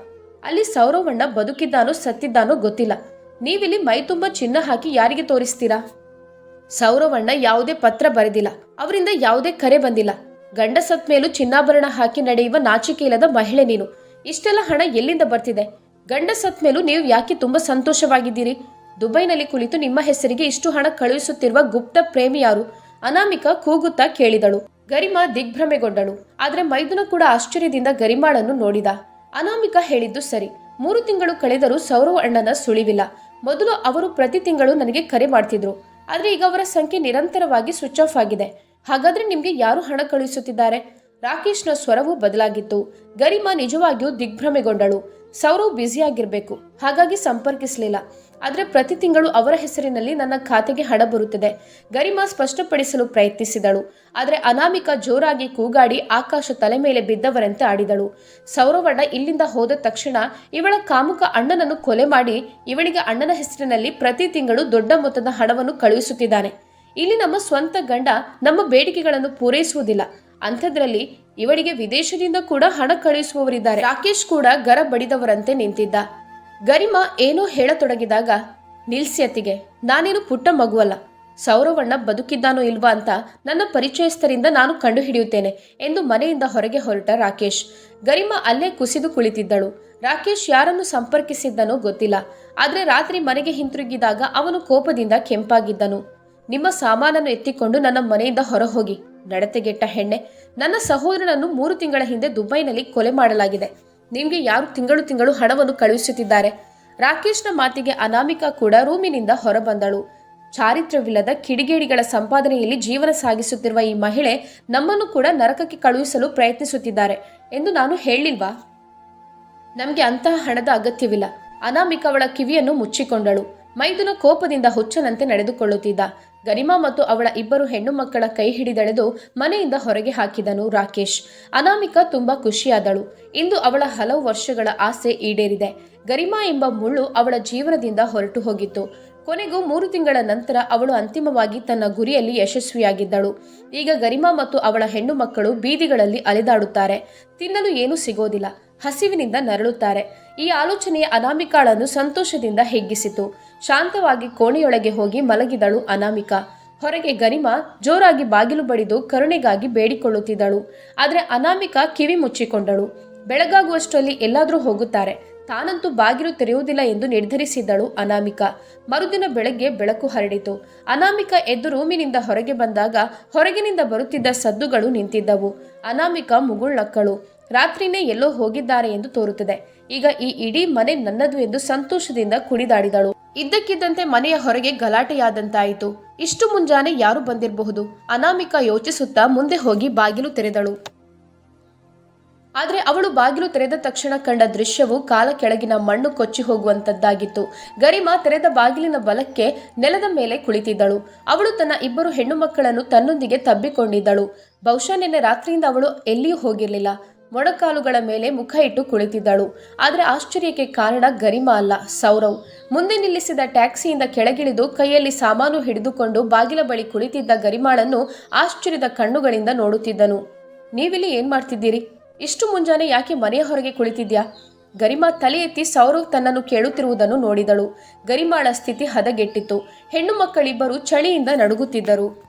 ಅಲ್ಲಿ ಸೌರವಣ್ಣ ಬದುಕಿದ್ದಾನೋ ಸತ್ತಿದ್ದಾನೋ ಗೊತ್ತಿಲ್ಲ. ನೀವಿಲ್ಲಿ ಮೈ ತುಂಬ ಚಿನ್ನ ಹಾಕಿ ಯಾರಿಗೆ ತೋರಿಸ್ತೀರಾ? ಸೌರವಣ್ಣ ಯಾವುದೇ ಪತ್ರ ಬರೆದಿಲ್ಲ. ಅವರಿಂದ ಯಾವುದೇ ಕರೆ ಬಂದಿಲ್ಲ. ಗಂಡ ಸತ್ ಮೇಲೂ ಚಿನ್ನಾಭರಣ ಹಾಕಿ ನಡೆಯುವ ನಾಚಿಕೆ ಇಲ್ಲದ ಮಹಿಳೆ ನೀನು. ಇಷ್ಟೆಲ್ಲ ಹಣ ಎಲ್ಲಿಂದ ಬರ್ತಿದೆ? ಗಂಡ ಸತ್ ಮೇಲೂ ನೀವು ಯಾಕೆ ತುಂಬಾ ಸಂತೋಷವಾಗಿದ್ದೀರಿ? ದುಬೈನಲ್ಲಿ ಕುಳಿತು ನಿಮ್ಮ ಹೆಸರಿಗೆ ಇಷ್ಟು ಹಣ ಕಳುಹಿಸುತ್ತಿರುವ ಗುಪ್ತ ಪ್ರೇಮಿ ಯಾರು? ಅನಾಮಿಕ ಕೂಗುತ್ತಾ ಕೇಳಿದಳು. ಗರಿಮಾ ದಿಗ್ಭ್ರಮೆಗೊಂಡಳು. ಆದ್ರೆ ಮೈದುನ ಕೂಡ ಆಶ್ಚರ್ಯದಿಂದ ಗರಿಮಾಳನ್ನು ನೋಡಿದ. ಅನಾಮಿಕ ಹೇಳಿದ್ದು ಸರಿ. ಮೂರು ತಿಂಗಳು ಕಳೆದರೂ ಸೌರವ್ ಅಣ್ಣನ ಸುಳಿವಿಲ್ಲ. ಮೊದಲು ಅವರು ಪ್ರತಿ ತಿಂಗಳು ನನಗೆ ಕರೆ ಮಾಡ್ತಿದ್ರು. ಆದ್ರೆ ಈಗ ಅವರ ಸಂಖ್ಯೆ ನಿರಂತರವಾಗಿ ಸ್ವಿಚ್ ಆಫ್ ಆಗಿದೆ. ಹಾಗಾದ್ರೆ ನಿಮಗೆ ಯಾರು ಹಣ ಕಳುಹಿಸುತ್ತಿದ್ದಾರೆ? ರಾಕೇಶ್ನ ಸ್ವರವು ಬದಲಾಗಿತ್ತು. ಗರಿಮಾ ನಿಜವಾಗಿಯೂ ದಿಗ್ಭ್ರಮೆಗೊಂಡಳು. ಸೌರವ್ ಬ್ಯುಸಿಯಾಗಿರಬೇಕು ಹಾಗಾಗಿ ಸಂಪರ್ಕಿಸಲಿಲ್ಲ. ಆದರೆ ಪ್ರತಿ ತಿಂಗಳು ಅವರ ಹೆಸರಿನಲ್ಲಿ ನನ್ನ ಖಾತೆಗೆ ಹಣ ಬರುತ್ತದೆ. ಗರಿಮಾ ಸ್ಪಷ್ಟಪಡಿಸಲು ಪ್ರಯತ್ನಿಸಿದಳು. ಆದರೆ ಅನಾಮಿಕ ಜೋರಾಗಿ ಕೂಗಾಡಿ ಆಕಾಶ ತಲೆ ಮೇಲೆ ಬಿದ್ದವರಂತೆ ಆಡಿದಳು. ಸೌರವಣ್ಣ ಇಲ್ಲಿಂದ ಹೋದ ತಕ್ಷಣ ಇವಳ ಕಾಮುಕ ಅಣ್ಣನನ್ನು ಕೊಲೆ ಮಾಡಿ ಇವಳಿಗೆ ಅಣ್ಣನ ಹೆಸರಿನಲ್ಲಿ ಪ್ರತಿ ತಿಂಗಳು ದೊಡ್ಡ ಮೊತ್ತದ ಹಣವನ್ನು ಕಳುಹಿಸುತ್ತಿದ್ದಾನೆ. ಇಲ್ಲಿ ನಮ್ಮ ಸ್ವಂತ ಗಂಡ ನಮ್ಮ ಬೇಡಿಕೆಗಳನ್ನು ಪೂರೈಸುವುದಿಲ್ಲ. ಅಂಥದ್ರಲ್ಲಿ ಇವಳಿಗೆ ವಿದೇಶದಿಂದ ಕೂಡ ಹಣ ಕಳುಹಿಸುವವರಿದ್ದಾರೆ ರಾಕೇಶ್ ಕೂಡ ಗರ ಬಡಿದವರಂತೆ ನಿಂತಿದ್ದ. ಗರಿಮಾ ಏನೋ ಹೇಳತೊಡಗಿದಾಗ, ನಿಲ್ಸಿ ಅತ್ತಿಗೆ, ನಾನೇನು ಪುಟ್ಟ ಮಗುವಲ್ಲ. ಸೌರವಣ್ಣ ಬದುಕಿದ್ದಾನೋ ಇಲ್ವಾ ಅಂತ ನನ್ನ ಪರಿಚಯಸ್ಥರಿಂದ ನಾನು ಕಂಡುಹಿಡಿಯುತ್ತೇನೆ ಎಂದು ಮನೆಯಿಂದ ಹೊರಗೆ ಹೊರಟ ರಾಕೇಶ್. ಗರಿಮಾ ಅಲ್ಲೇ ಕುಸಿದು ಕುಳಿತಿದ್ದಳು. ರಾಕೇಶ್ ಯಾರನ್ನು ಸಂಪರ್ಕಿಸಿದ್ದನೋ ಗೊತ್ತಿಲ್ಲ. ಆದರೆ ರಾತ್ರಿ ಮನೆಗೆ ಹಿಂತಿರುಗಿದಾಗ ಅವನು ಕೋಪದಿಂದ ಕೆಂಪಾಗಿದ್ದನು. ನಿಮ್ಮ ಸಾಮಾನನ್ನು ಎತ್ತಿಕೊಂಡು ನನ್ನ ಮನೆಯಿಂದ ಹೊರಹೋಗಿ. ನಡತೆಗೆಟ್ಟ ಹೆಣ್ಣೆ, ನನ್ನ ಸಹೋದರನನ್ನು ಮೂರು ತಿಂಗಳ ಹಿಂದೆ ದುಬೈನಲ್ಲಿ ಕೊಲೆ ಮಾಡಲಾಗಿದೆ. ನಿಮಗೆ ಯಾರು ತಿಂಗಳು ತಿಂಗಳು ಹಣವನ್ನು ಕಳುಹಿಸುತ್ತಿದ್ದಾರೆ? ರಾಕೇಶ್ನ ಮಾತಿಗೆ ಅನಾಮಿಕಾ ಕೂಡ ರೂಮಿನಿಂದ ಹೊರಬಂದಳು. ಚಾರಿತ್ರ್ಯವಿಲ್ಲದ ಕಿಡಿಗೇಡಿಗಳ ಸಂಪಾದನೆಯಲ್ಲಿ ಜೀವನ ಸಾಗಿಸುತ್ತಿರುವ ಈ ಮಹಿಳೆ ನಮ್ಮನ್ನು ಕೂಡ ನರಕಕ್ಕೆ ಕಳುಹಿಸಲು ಪ್ರಯತ್ನಿಸುತ್ತಿದ್ದಾರೆ ಎಂದು ನಾನು ಹೇಳಿಲ್ವಾ? ನಮಗೆ ಅಂತಹ ಹಣದ ಅಗತ್ಯವಿಲ್ಲ. ಅನಾಮಿಕಾ ಅವಳ ಕಿವಿಯನ್ನು ಮುಚ್ಚಿಕೊಂಡಳು. ಮೈದುನ ಕೋಪದಿಂದ ಹುಚ್ಚನಂತೆ ನಡೆದುಕೊಳ್ಳುತ್ತಿದ್ದ. ಗರಿಮಾ ಮತ್ತು ಅವಳ ಇಬ್ಬರು ಹೆಣ್ಣು ಮಕ್ಕಳ ಕೈ ಹಿಡಿದೆಳೆದು ಮನೆಯಿಂದ ಹೊರಗೆ ಹಾಕಿದನು ರಾಕೇಶ್. ಅನಾಮಿಕ ತುಂಬಾ ಖುಷಿಯಾದಳು. ಇಂದು ಅವಳ ಹಲವು ವರ್ಷಗಳ ಆಸೆ ಈಡೇರಿದೆ. ಗರಿಮಾ ಎಂಬ ಮುಳ್ಳು ಅವಳ ಜೀವನದಿಂದ ಹೊರಟು ಹೋಗಿತ್ತು. ಕೊನೆಗೂ ಮೂರು ತಿಂಗಳ ನಂತರ ಅವಳು ಅಂತಿಮವಾಗಿ ತನ್ನ ಗುರಿಯಲ್ಲಿ ಯಶಸ್ವಿಯಾಗಿದ್ದಳು. ಈಗ ಗರಿಮಾ ಮತ್ತು ಅವಳ ಹೆಣ್ಣು ಮಕ್ಕಳು ಬೀದಿಗಳಲ್ಲಿ ಅಲೆದಾಡುತ್ತಾರೆ. ತಿನ್ನಲು ಏನೂ ಸಿಗೋದಿಲ್ಲ. ಹಸಿವಿನಿಂದ ನರಳುತ್ತಾರೆ. ಈ ಆಲೋಚನೆ ಅನಾಮಿಕಾಳನ್ನು ಸಂತೋಷದಿಂದ ಹೆಗ್ಗಿಸಿತು. ಶಾಂತವಾಗಿ ಕೋಣೆಯೊಳಗೆ ಹೋಗಿ ಮಲಗಿದಳು ಅನಾಮಿಕಾ. ಹೊರಗೆ ಗರಿಮ ಜೋರಾಗಿ ಬಾಗಿಲು ಬಡಿದು ಕರುಣೆಗಾಗಿ ಬೇಡಿಕೊಳ್ಳುತ್ತಿದ್ದಳು. ಆದರೆ ಅನಾಮಿಕಾ ಕಿವಿ ಮುಚ್ಚಿಕೊಂಡಳು. ಬೆಳಗಾಗುವಷ್ಟರಲ್ಲಿ ಎಲ್ಲಾದರೂ ಹೋಗುತ್ತಾರೆ. ತಾನಂತೂ ಬಾಗಿಲು ತೆರೆಯುವುದಿಲ್ಲ ಎಂದು ನಿರ್ಧರಿಸಿದ್ದಳು ಅನಾಮಿಕಾ. ಮರುದಿನ ಬೆಳಗ್ಗೆ ಬೆಳಕು ಹರಡಿತು. ಅನಾಮಿಕಾ ಎದ್ದು ರೂಮಿನಿಂದ ಹೊರಗೆ ಬಂದಾಗ ಹೊರಗಿನಿಂದ ಬರುತ್ತಿದ್ದ ಸದ್ದುಗಳು ನಿಂತಿದ್ದವು. ಅನಾಮಿಕಾ ಮುಗುಳ್ನಕ್ಕಳು. ರಾತ್ರಿನೇ ಎಲ್ಲೋ ಹೋಗಿದ್ದಾರೆ ಎಂದು ತೋರುತ್ತದೆ. ಈಗ ಈ ಇಡೀ ಮನೆ ನನ್ನದು ಎಂದು ಸಂತೋಷದಿಂದ ಕುಣಿದಾಡಿದಳು. ಇದ್ದಕ್ಕಿದ್ದಂತೆ ಮನೆಯ ಹೊರಗೆ ಗಲಾಟೆಯಾದಂತಾಯಿತು. ಇಷ್ಟು ಮುಂಜಾನೆ ಯಾರು ಬಂದಿರಬಹುದು? ಅನಾಮಿಕಾ ಯೋಚಿಸುತ್ತಾ ಮುಂದೆ ಹೋಗಿ ಬಾಗಿಲು ತೆರೆದಳು. ಆದರೆ ಅವಳು ಬಾಗಿಲು ತೆರೆದ ತಕ್ಷಣ ಕಂಡ ದೃಶ್ಯವು ಕಾಲ ಕೆಳಗಿನ ಮಣ್ಣು ಕೊಚ್ಚಿ ಹೋಗುವಂತದ್ದಾಗಿತ್ತು. ಗರಿಮಾ ತೆರೆದ ಬಾಗಿಲಿನ ಬಲಕ್ಕೆ ನೆಲದ ಮೇಲೆ ಕುಳಿತಿದ್ದಳು. ಅವಳು ತನ್ನ ಇಬ್ಬರು ಹೆಣ್ಣು ಮಕ್ಕಳನ್ನು ತನ್ನೊಂದಿಗೆ ತಬ್ಬಿಕೊಂಡಿದ್ದಳು. ಬಹುಶಃ ನಿನ್ನೆ ರಾತ್ರಿಯಿಂದ ಅವಳು ಎಲ್ಲಿಯೂ ಹೋಗಿರಲಿಲ್ಲ. ಮೊಣಕಾಲುಗಳ ಮೇಲೆ ಮುಖ ಇಟ್ಟು ಕುಳಿತಿದ್ದಳು. ಆದರೆ ಆಶ್ಚರ್ಯಕ್ಕೆ ಕಾರಣ ಗರಿಮಾ ಅಲ್ಲ, ಸೌರವ್. ಮುಂದೆ ನಿಲ್ಲಿಸಿದ ಟ್ಯಾಕ್ಸಿಯಿಂದ ಕೆಳಗಿಳಿದು ಕೈಯಲ್ಲಿ ಸಾಮಾನು ಹಿಡಿದುಕೊಂಡು ಬಾಗಿಲ ಬಳಿ ಕುಳಿತಿದ್ದ ಗರಿಮಾಳನ್ನು ಆಶ್ಚರ್ಯದ ಕಣ್ಣುಗಳಿಂದ ನೋಡುತ್ತಿದ್ದನು. ನೀವಿಲ್ಲಿ ಏನ್ ಮಾಡ್ತಿದ್ದೀರಿ? ಇಷ್ಟು ಮುಂಜಾನೆ ಯಾಕೆ ಮನೆಯ ಹೊರಗೆ ಕುಳಿತಿದ್ಯಾ? ಗರಿಮಾ ತಲೆ ಎತ್ತಿ ಸೌರವ್ ತನ್ನನ್ನು ಕೇಳುತ್ತಿರುವುದನ್ನು ನೋಡಿದಳು. ಗರಿಮಾಳ ಸ್ಥಿತಿ ಹದಗೆಟ್ಟಿತ್ತು. ಹೆಣ್ಣು ಮಕ್ಕಳಿಬ್ಬರು ಚಳಿಯಿಂದ ನಡುಗುತ್ತಿದ್ದರು.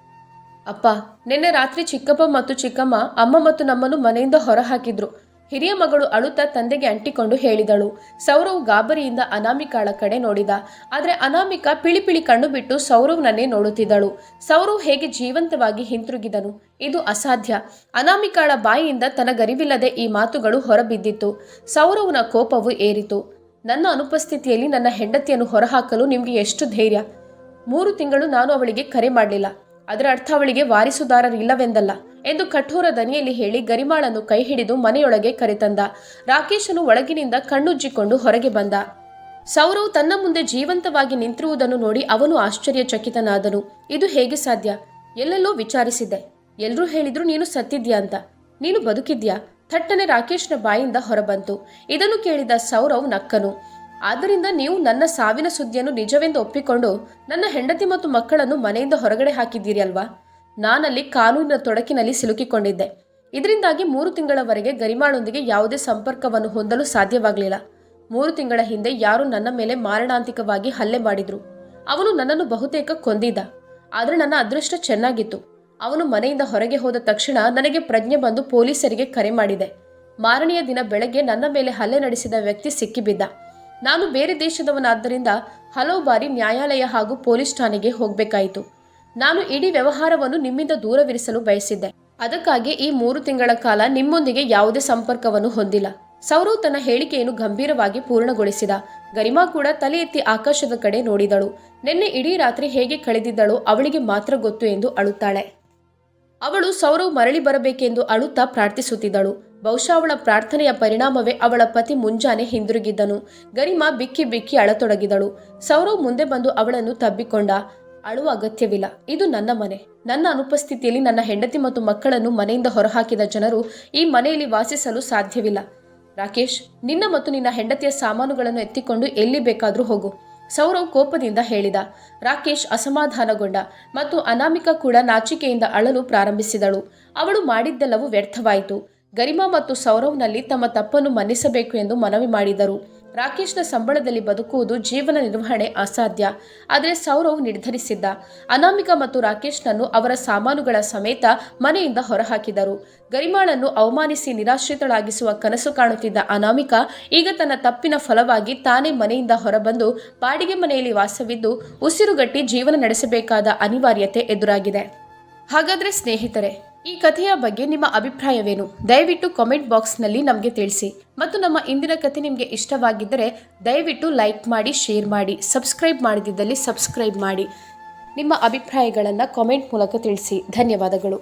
ಅಪ್ಪ, ನಿನ್ನೆ ರಾತ್ರಿ ಚಿಕ್ಕಪ್ಪ ಮತ್ತು ಚಿಕ್ಕಮ್ಮ ಅಮ್ಮ ಮತ್ತು ನಮ್ಮನ್ನು ಮನೆಯಿಂದ ಹೊರಹಾಕಿದ್ರು. ಹಿರಿಯ ಮಗಳು ಅಳುತ್ತಾ ತಂದೆಗೆ ಅಂಟಿಕೊಂಡು ಹೇಳಿದಳು. ಸೌರವ್ ಗಾಬರಿಯಿಂದ ಅನಾಮಿಕಾಳ ಕಡೆ ನೋಡಿದ. ಆದರೆ ಅನಾಮಿಕಾ ಪಿಳಿಪಿಳಿ ಕಣ್ಣು ಬಿಟ್ಟು ಸೌರವ್ನನ್ನೇ ನೋಡುತ್ತಿದ್ದಳು. ಸೌರವ್ ಹೇಗೆ ಜೀವಂತವಾಗಿ ಹಿಂತಿರುಗಿದನು? ಇದು ಅಸಾಧ್ಯ. ಅನಾಮಿಕಾಳ ಬಾಯಿಯಿಂದ ತನಗರಿವಿಲ್ಲದೆ ಈ ಮಾತುಗಳು ಹೊರಬಿದ್ದಿತ್ತು. ಸೌರವ್ನ ಕೋಪವು ಏರಿತು. ನನ್ನ ಅನುಪಸ್ಥಿತಿಯಲ್ಲಿ ನನ್ನ ಹೆಂಡತಿಯನ್ನು ಹೊರಹಾಕಲು ನಿಮಗೆ ಎಷ್ಟು ಧೈರ್ಯ? ಮೂರು ತಿಂಗಳು ನಾನು ಅವಳಿಗೆ ಕರೆ ಮಾಡಲಿಲ್ಲ. ಅದರ ಅರ್ಥ ಅವಳಿಗೆ ವಾರಿಸುದಾರರಿಲ್ಲವೆಂದಲ್ಲ ಎಂದು ಕಠೋರ ದನಿಯಲ್ಲಿ ಹೇಳಿ ಗರಿಮಾಳನ್ನು ಕೈ ಹಿಡಿದು ಮನೆಯೊಳಗೆ ಕರೆತಂದ. ರಾಕೇಶನು ಒಳಗಿನಿಂದ ಕಣ್ಣುಜ್ಜಿಕೊಂಡು ಹೊರಗೆ ಬಂದ. ಸೌರವ್ ತನ್ನ ಮುಂದೆ ಜೀವಂತವಾಗಿ ನಿಂತಿರುವುದನ್ನು ನೋಡಿ ಅವನು ಆಶ್ಚರ್ಯಚಕಿತನಾದನು. ಇದು ಹೇಗೆ ಸಾಧ್ಯ? ಎಲ್ಲೆಲ್ಲೋ ವಿಚಾರಿಸಿದ್ದೆ. ಎಲ್ರೂ ಹೇಳಿದ್ರು ನೀನು ಸತ್ತಿದ್ಯಾ ಅಂತ. ನೀನು ಬದುಕಿದ್ಯಾ? ಥಟ್ಟನೆ ರಾಕೇಶ್ನ ಬಾಯಿಂದ ಹೊರಬಂತು. ಇದನ್ನು ಕೇಳಿದ ಸೌರವ್ ನಕ್ಕನು. ಆದ್ದರಿಂದ ನೀವು ನನ್ನ ಸಾವಿನ ಸುದ್ದಿಯನ್ನು ನಿಜವೆಂದು ಒಪ್ಪಿಕೊಂಡು ನನ್ನ ಹೆಂಡತಿ ಮತ್ತು ಮಕ್ಕಳನ್ನು ಮನೆಯಿಂದ ಹೊರಗಡೆ ಹಾಕಿದ್ದೀರಿ ಅಲ್ವಾ? ನಾನಲ್ಲಿ ಕಾನೂನಿನ ತೊಡಕಿನಲ್ಲಿ ಸಿಲುಕಿಕೊಂಡಿದ್ದೆ. ಇದರಿಂದಾಗಿ ಮೂರು ತಿಂಗಳವರೆಗೆ ಗರಿಮಾಳೊಂದಿಗೆ ಯಾವುದೇ ಸಂಪರ್ಕವನ್ನು ಹೊಂದಲು ಸಾಧ್ಯವಾಗಲಿಲ್ಲ. ಮೂರು ತಿಂಗಳ ಹಿಂದೆ ಯಾರು ನನ್ನ ಮೇಲೆ ಮಾರಣಾಂತಿಕವಾಗಿ ಹಲ್ಲೆ ಮಾಡಿದ್ರು. ಅವನು ನನ್ನನ್ನು ಬಹುತೇಕ ಕೊಂದಿದ್ದ. ಆದರೆ ನನ್ನ ಅದೃಷ್ಟ ಚೆನ್ನಾಗಿತ್ತು. ಅವನು ಮನೆಯಿಂದ ಹೊರಗೆ ಹೋದ ತಕ್ಷಣ ನನಗೆ ಪ್ರಜ್ಞೆ ಬಂದು ಪೊಲೀಸರಿಗೆ ಕರೆ ಮಾಡಿದೆ. ಮಾರನೆಯ ದಿನ ಬೆಳಗ್ಗೆ ನನ್ನ ಮೇಲೆ ಹಲ್ಲೆ ನಡೆಸಿದ ವ್ಯಕ್ತಿ ಸಿಕ್ಕಿಬಿದ್ದ. ನಾನು ಬೇರೆ ದೇಶದವನಾದ್ದರಿಂದ ಹಲವು ಬಾರಿ ನ್ಯಾಯಾಲಯ ಹಾಗೂ ಪೊಲೀಸ್ ಠಾಣೆಗೆ ಹೋಗಬೇಕಾಯಿತು. ನಾನು ಇಡೀ ವ್ಯವಹಾರವನ್ನು ನಿಮ್ಮಿಂದ ದೂರವಿರಿಸಲು ಬಯಸಿದ್ದೆ. ಅದಕ್ಕಾಗಿ ಈ ಮೂರು ತಿಂಗಳ ಕಾಲ ನಿಮ್ಮೊಂದಿಗೆ ಯಾವುದೇ ಸಂಪರ್ಕವನ್ನು ಹೊಂದಿಲ್ಲ. ಸೌರವ್ ತನ್ನ ಹೇಳಿಕೆಯನ್ನು ಗಂಭೀರವಾಗಿ ಪೂರ್ಣಗೊಳಿಸಿದ. ಗರಿಮಾ ಕೂಡ ತಲೆ ಎತ್ತಿ ಆಕಾಶದ ಕಡೆ ನೋಡಿದಳು. ನಿನ್ನೆ ಇಡೀ ರಾತ್ರಿ ಹೇಗೆ ಕಳೆದಿದ್ದಳು ಅವಳಿಗೆ ಮಾತ್ರ ಗೊತ್ತು ಎಂದು ಅಳುತ್ತಾಳೆ. ಅವಳು ಸೌರವ್ ಮರಳಿ ಬರಬೇಕೆಂದು ಅಳುತ್ತಾ ಪ್ರಾರ್ಥಿಸುತ್ತಿದ್ದಳು. ಬಹುಶಃ ಅವಳ ಪ್ರಾರ್ಥನೆಯ ಪರಿಣಾಮವೇ ಅವಳ ಪತಿ ಮುಂಜಾನೆ ಹಿಂದಿರುಗಿದ್ದನು. ಗರಿಮಾ ಬಿಕ್ಕಿ ಬಿಕ್ಕಿ ಅಳತೊಡಗಿದಳು. ಸೌರವ್ ಮುಂದೆ ಬಂದು ಅವಳನ್ನು ತಬ್ಬಿಕೊಂಡ. ಅಳುವ ಅಗತ್ಯವಿಲ್ಲ. ಇದು ನನ್ನ ಮನೆ. ನನ್ನ ಅನುಪಸ್ಥಿತಿಯಲ್ಲಿ ನನ್ನ ಹೆಂಡತಿ ಮತ್ತು ಮಕ್ಕಳನ್ನು ಮನೆಯಿಂದ ಹೊರಹಾಕಿದ ಜನರು ಈ ಮನೆಯಲ್ಲಿ ವಾಸಿಸಲು ಸಾಧ್ಯವಿಲ್ಲ. ರಾಕೇಶ್, ನಿನ್ನ ಮತ್ತು ನಿನ್ನ ಹೆಂಡತಿಯ ಸಾಮಾನುಗಳನ್ನು ಎತ್ತಿಕೊಂಡು ಎಲ್ಲಿ ಬೇಕಾದರೂ ಹೋಗು. ಸೌರವ್ ಕೋಪದಿಂದ ಹೇಳಿದ. ರಾಕೇಶ್ ಅಸಮಾಧಾನಗೊಂಡ ಮತ್ತು ಅನಾಮಿಕ ಕೂಡ ನಾಚಿಕೆಯಿಂದ ಅಳಲು ಪ್ರಾರಂಭಿಸಿದಳು. ಅವಳು ಮಾಡಿದ್ದೆಲ್ಲವೂ ವ್ಯರ್ಥವಾಯಿತು. ಗರಿಮಾ ಮತ್ತು ಸೌರವ್ನಲ್ಲಿ ತಮ್ಮ ತಪ್ಪನ್ನು ಮನ್ನಿಸಬೇಕು ಎಂದು ಮನವಿ ಮಾಡಿದರು. ರಾಕೇಶ್ನ ಸಂಬಳದಲ್ಲಿ ಬದುಕುವುದು ಜೀವನ ನಿರ್ವಹಣೆ ಅಸಾಧ್ಯ. ಆದರೆ ಸೌರವ್ ನಿರ್ಧರಿಸಿದ್ದ. ಅನಾಮಿಕ ಮತ್ತು ರಾಕೇಶ್ನನ್ನು ಅವರ ಸಾಮಾನುಗಳ ಸಮೇತ ಮನೆಯಿಂದ ಹೊರಹಾಕಿದರು. ಗರಿಮಾಳನ್ನು ಅವಮಾನಿಸಿ ನಿರಾಶ್ರಿತಳಾಗಿಸುವ ಕನಸು ಕಾಣುತ್ತಿದ್ದ ಅನಾಮಿಕ ಈಗ ತನ್ನ ತಪ್ಪಿನ ಫಲವಾಗಿ ತಾನೇ ಮನೆಯಿಂದ ಹೊರಬಂದು ಬಾಡಿಗೆ ಮನೆಯಲ್ಲಿ ವಾಸವಿದ್ದು ಉಸಿರುಗಟ್ಟಿ ಜೀವನ ನಡೆಸಬೇಕಾದ ಅನಿವಾರ್ಯತೆ ಎದುರಾಗಿದೆ. ಹಾಗಾದರೆ ಸ್ನೇಹಿತರೆ ಈ ಕಥೆಯ ಬಗ್ಗೆ ನಿಮ್ಮ ಅಭಿಪ್ರಾಯವೇನು? ದಯವಿಟ್ಟು ಕಾಮೆಂಟ್ ಬಾಕ್ಸ್ನಲ್ಲಿ ನಮಗೆ ತಿಳಿಸಿ. ಮತ್ತು ನಮ್ಮ ಇಂದಿನ ಕಥೆ ನಿಮಗೆ ಇಷ್ಟವಾಗಿದ್ದರೆ ದಯವಿಟ್ಟು ಲೈಕ್ ಮಾಡಿ ಶೇರ್ ಮಾಡಿ ಸಬ್ಸ್ಕ್ರೈಬ್ ಮಾಡದಿದ್ದಲ್ಲಿ ಸಬ್ಸ್ಕ್ರೈಬ್ ಮಾಡಿ. ನಿಮ್ಮ ಅಭಿಪ್ರಾಯಗಳನ್ನು ಕಾಮೆಂಟ್ ಮೂಲಕ ತಿಳಿಸಿ. ಧನ್ಯವಾದಗಳು.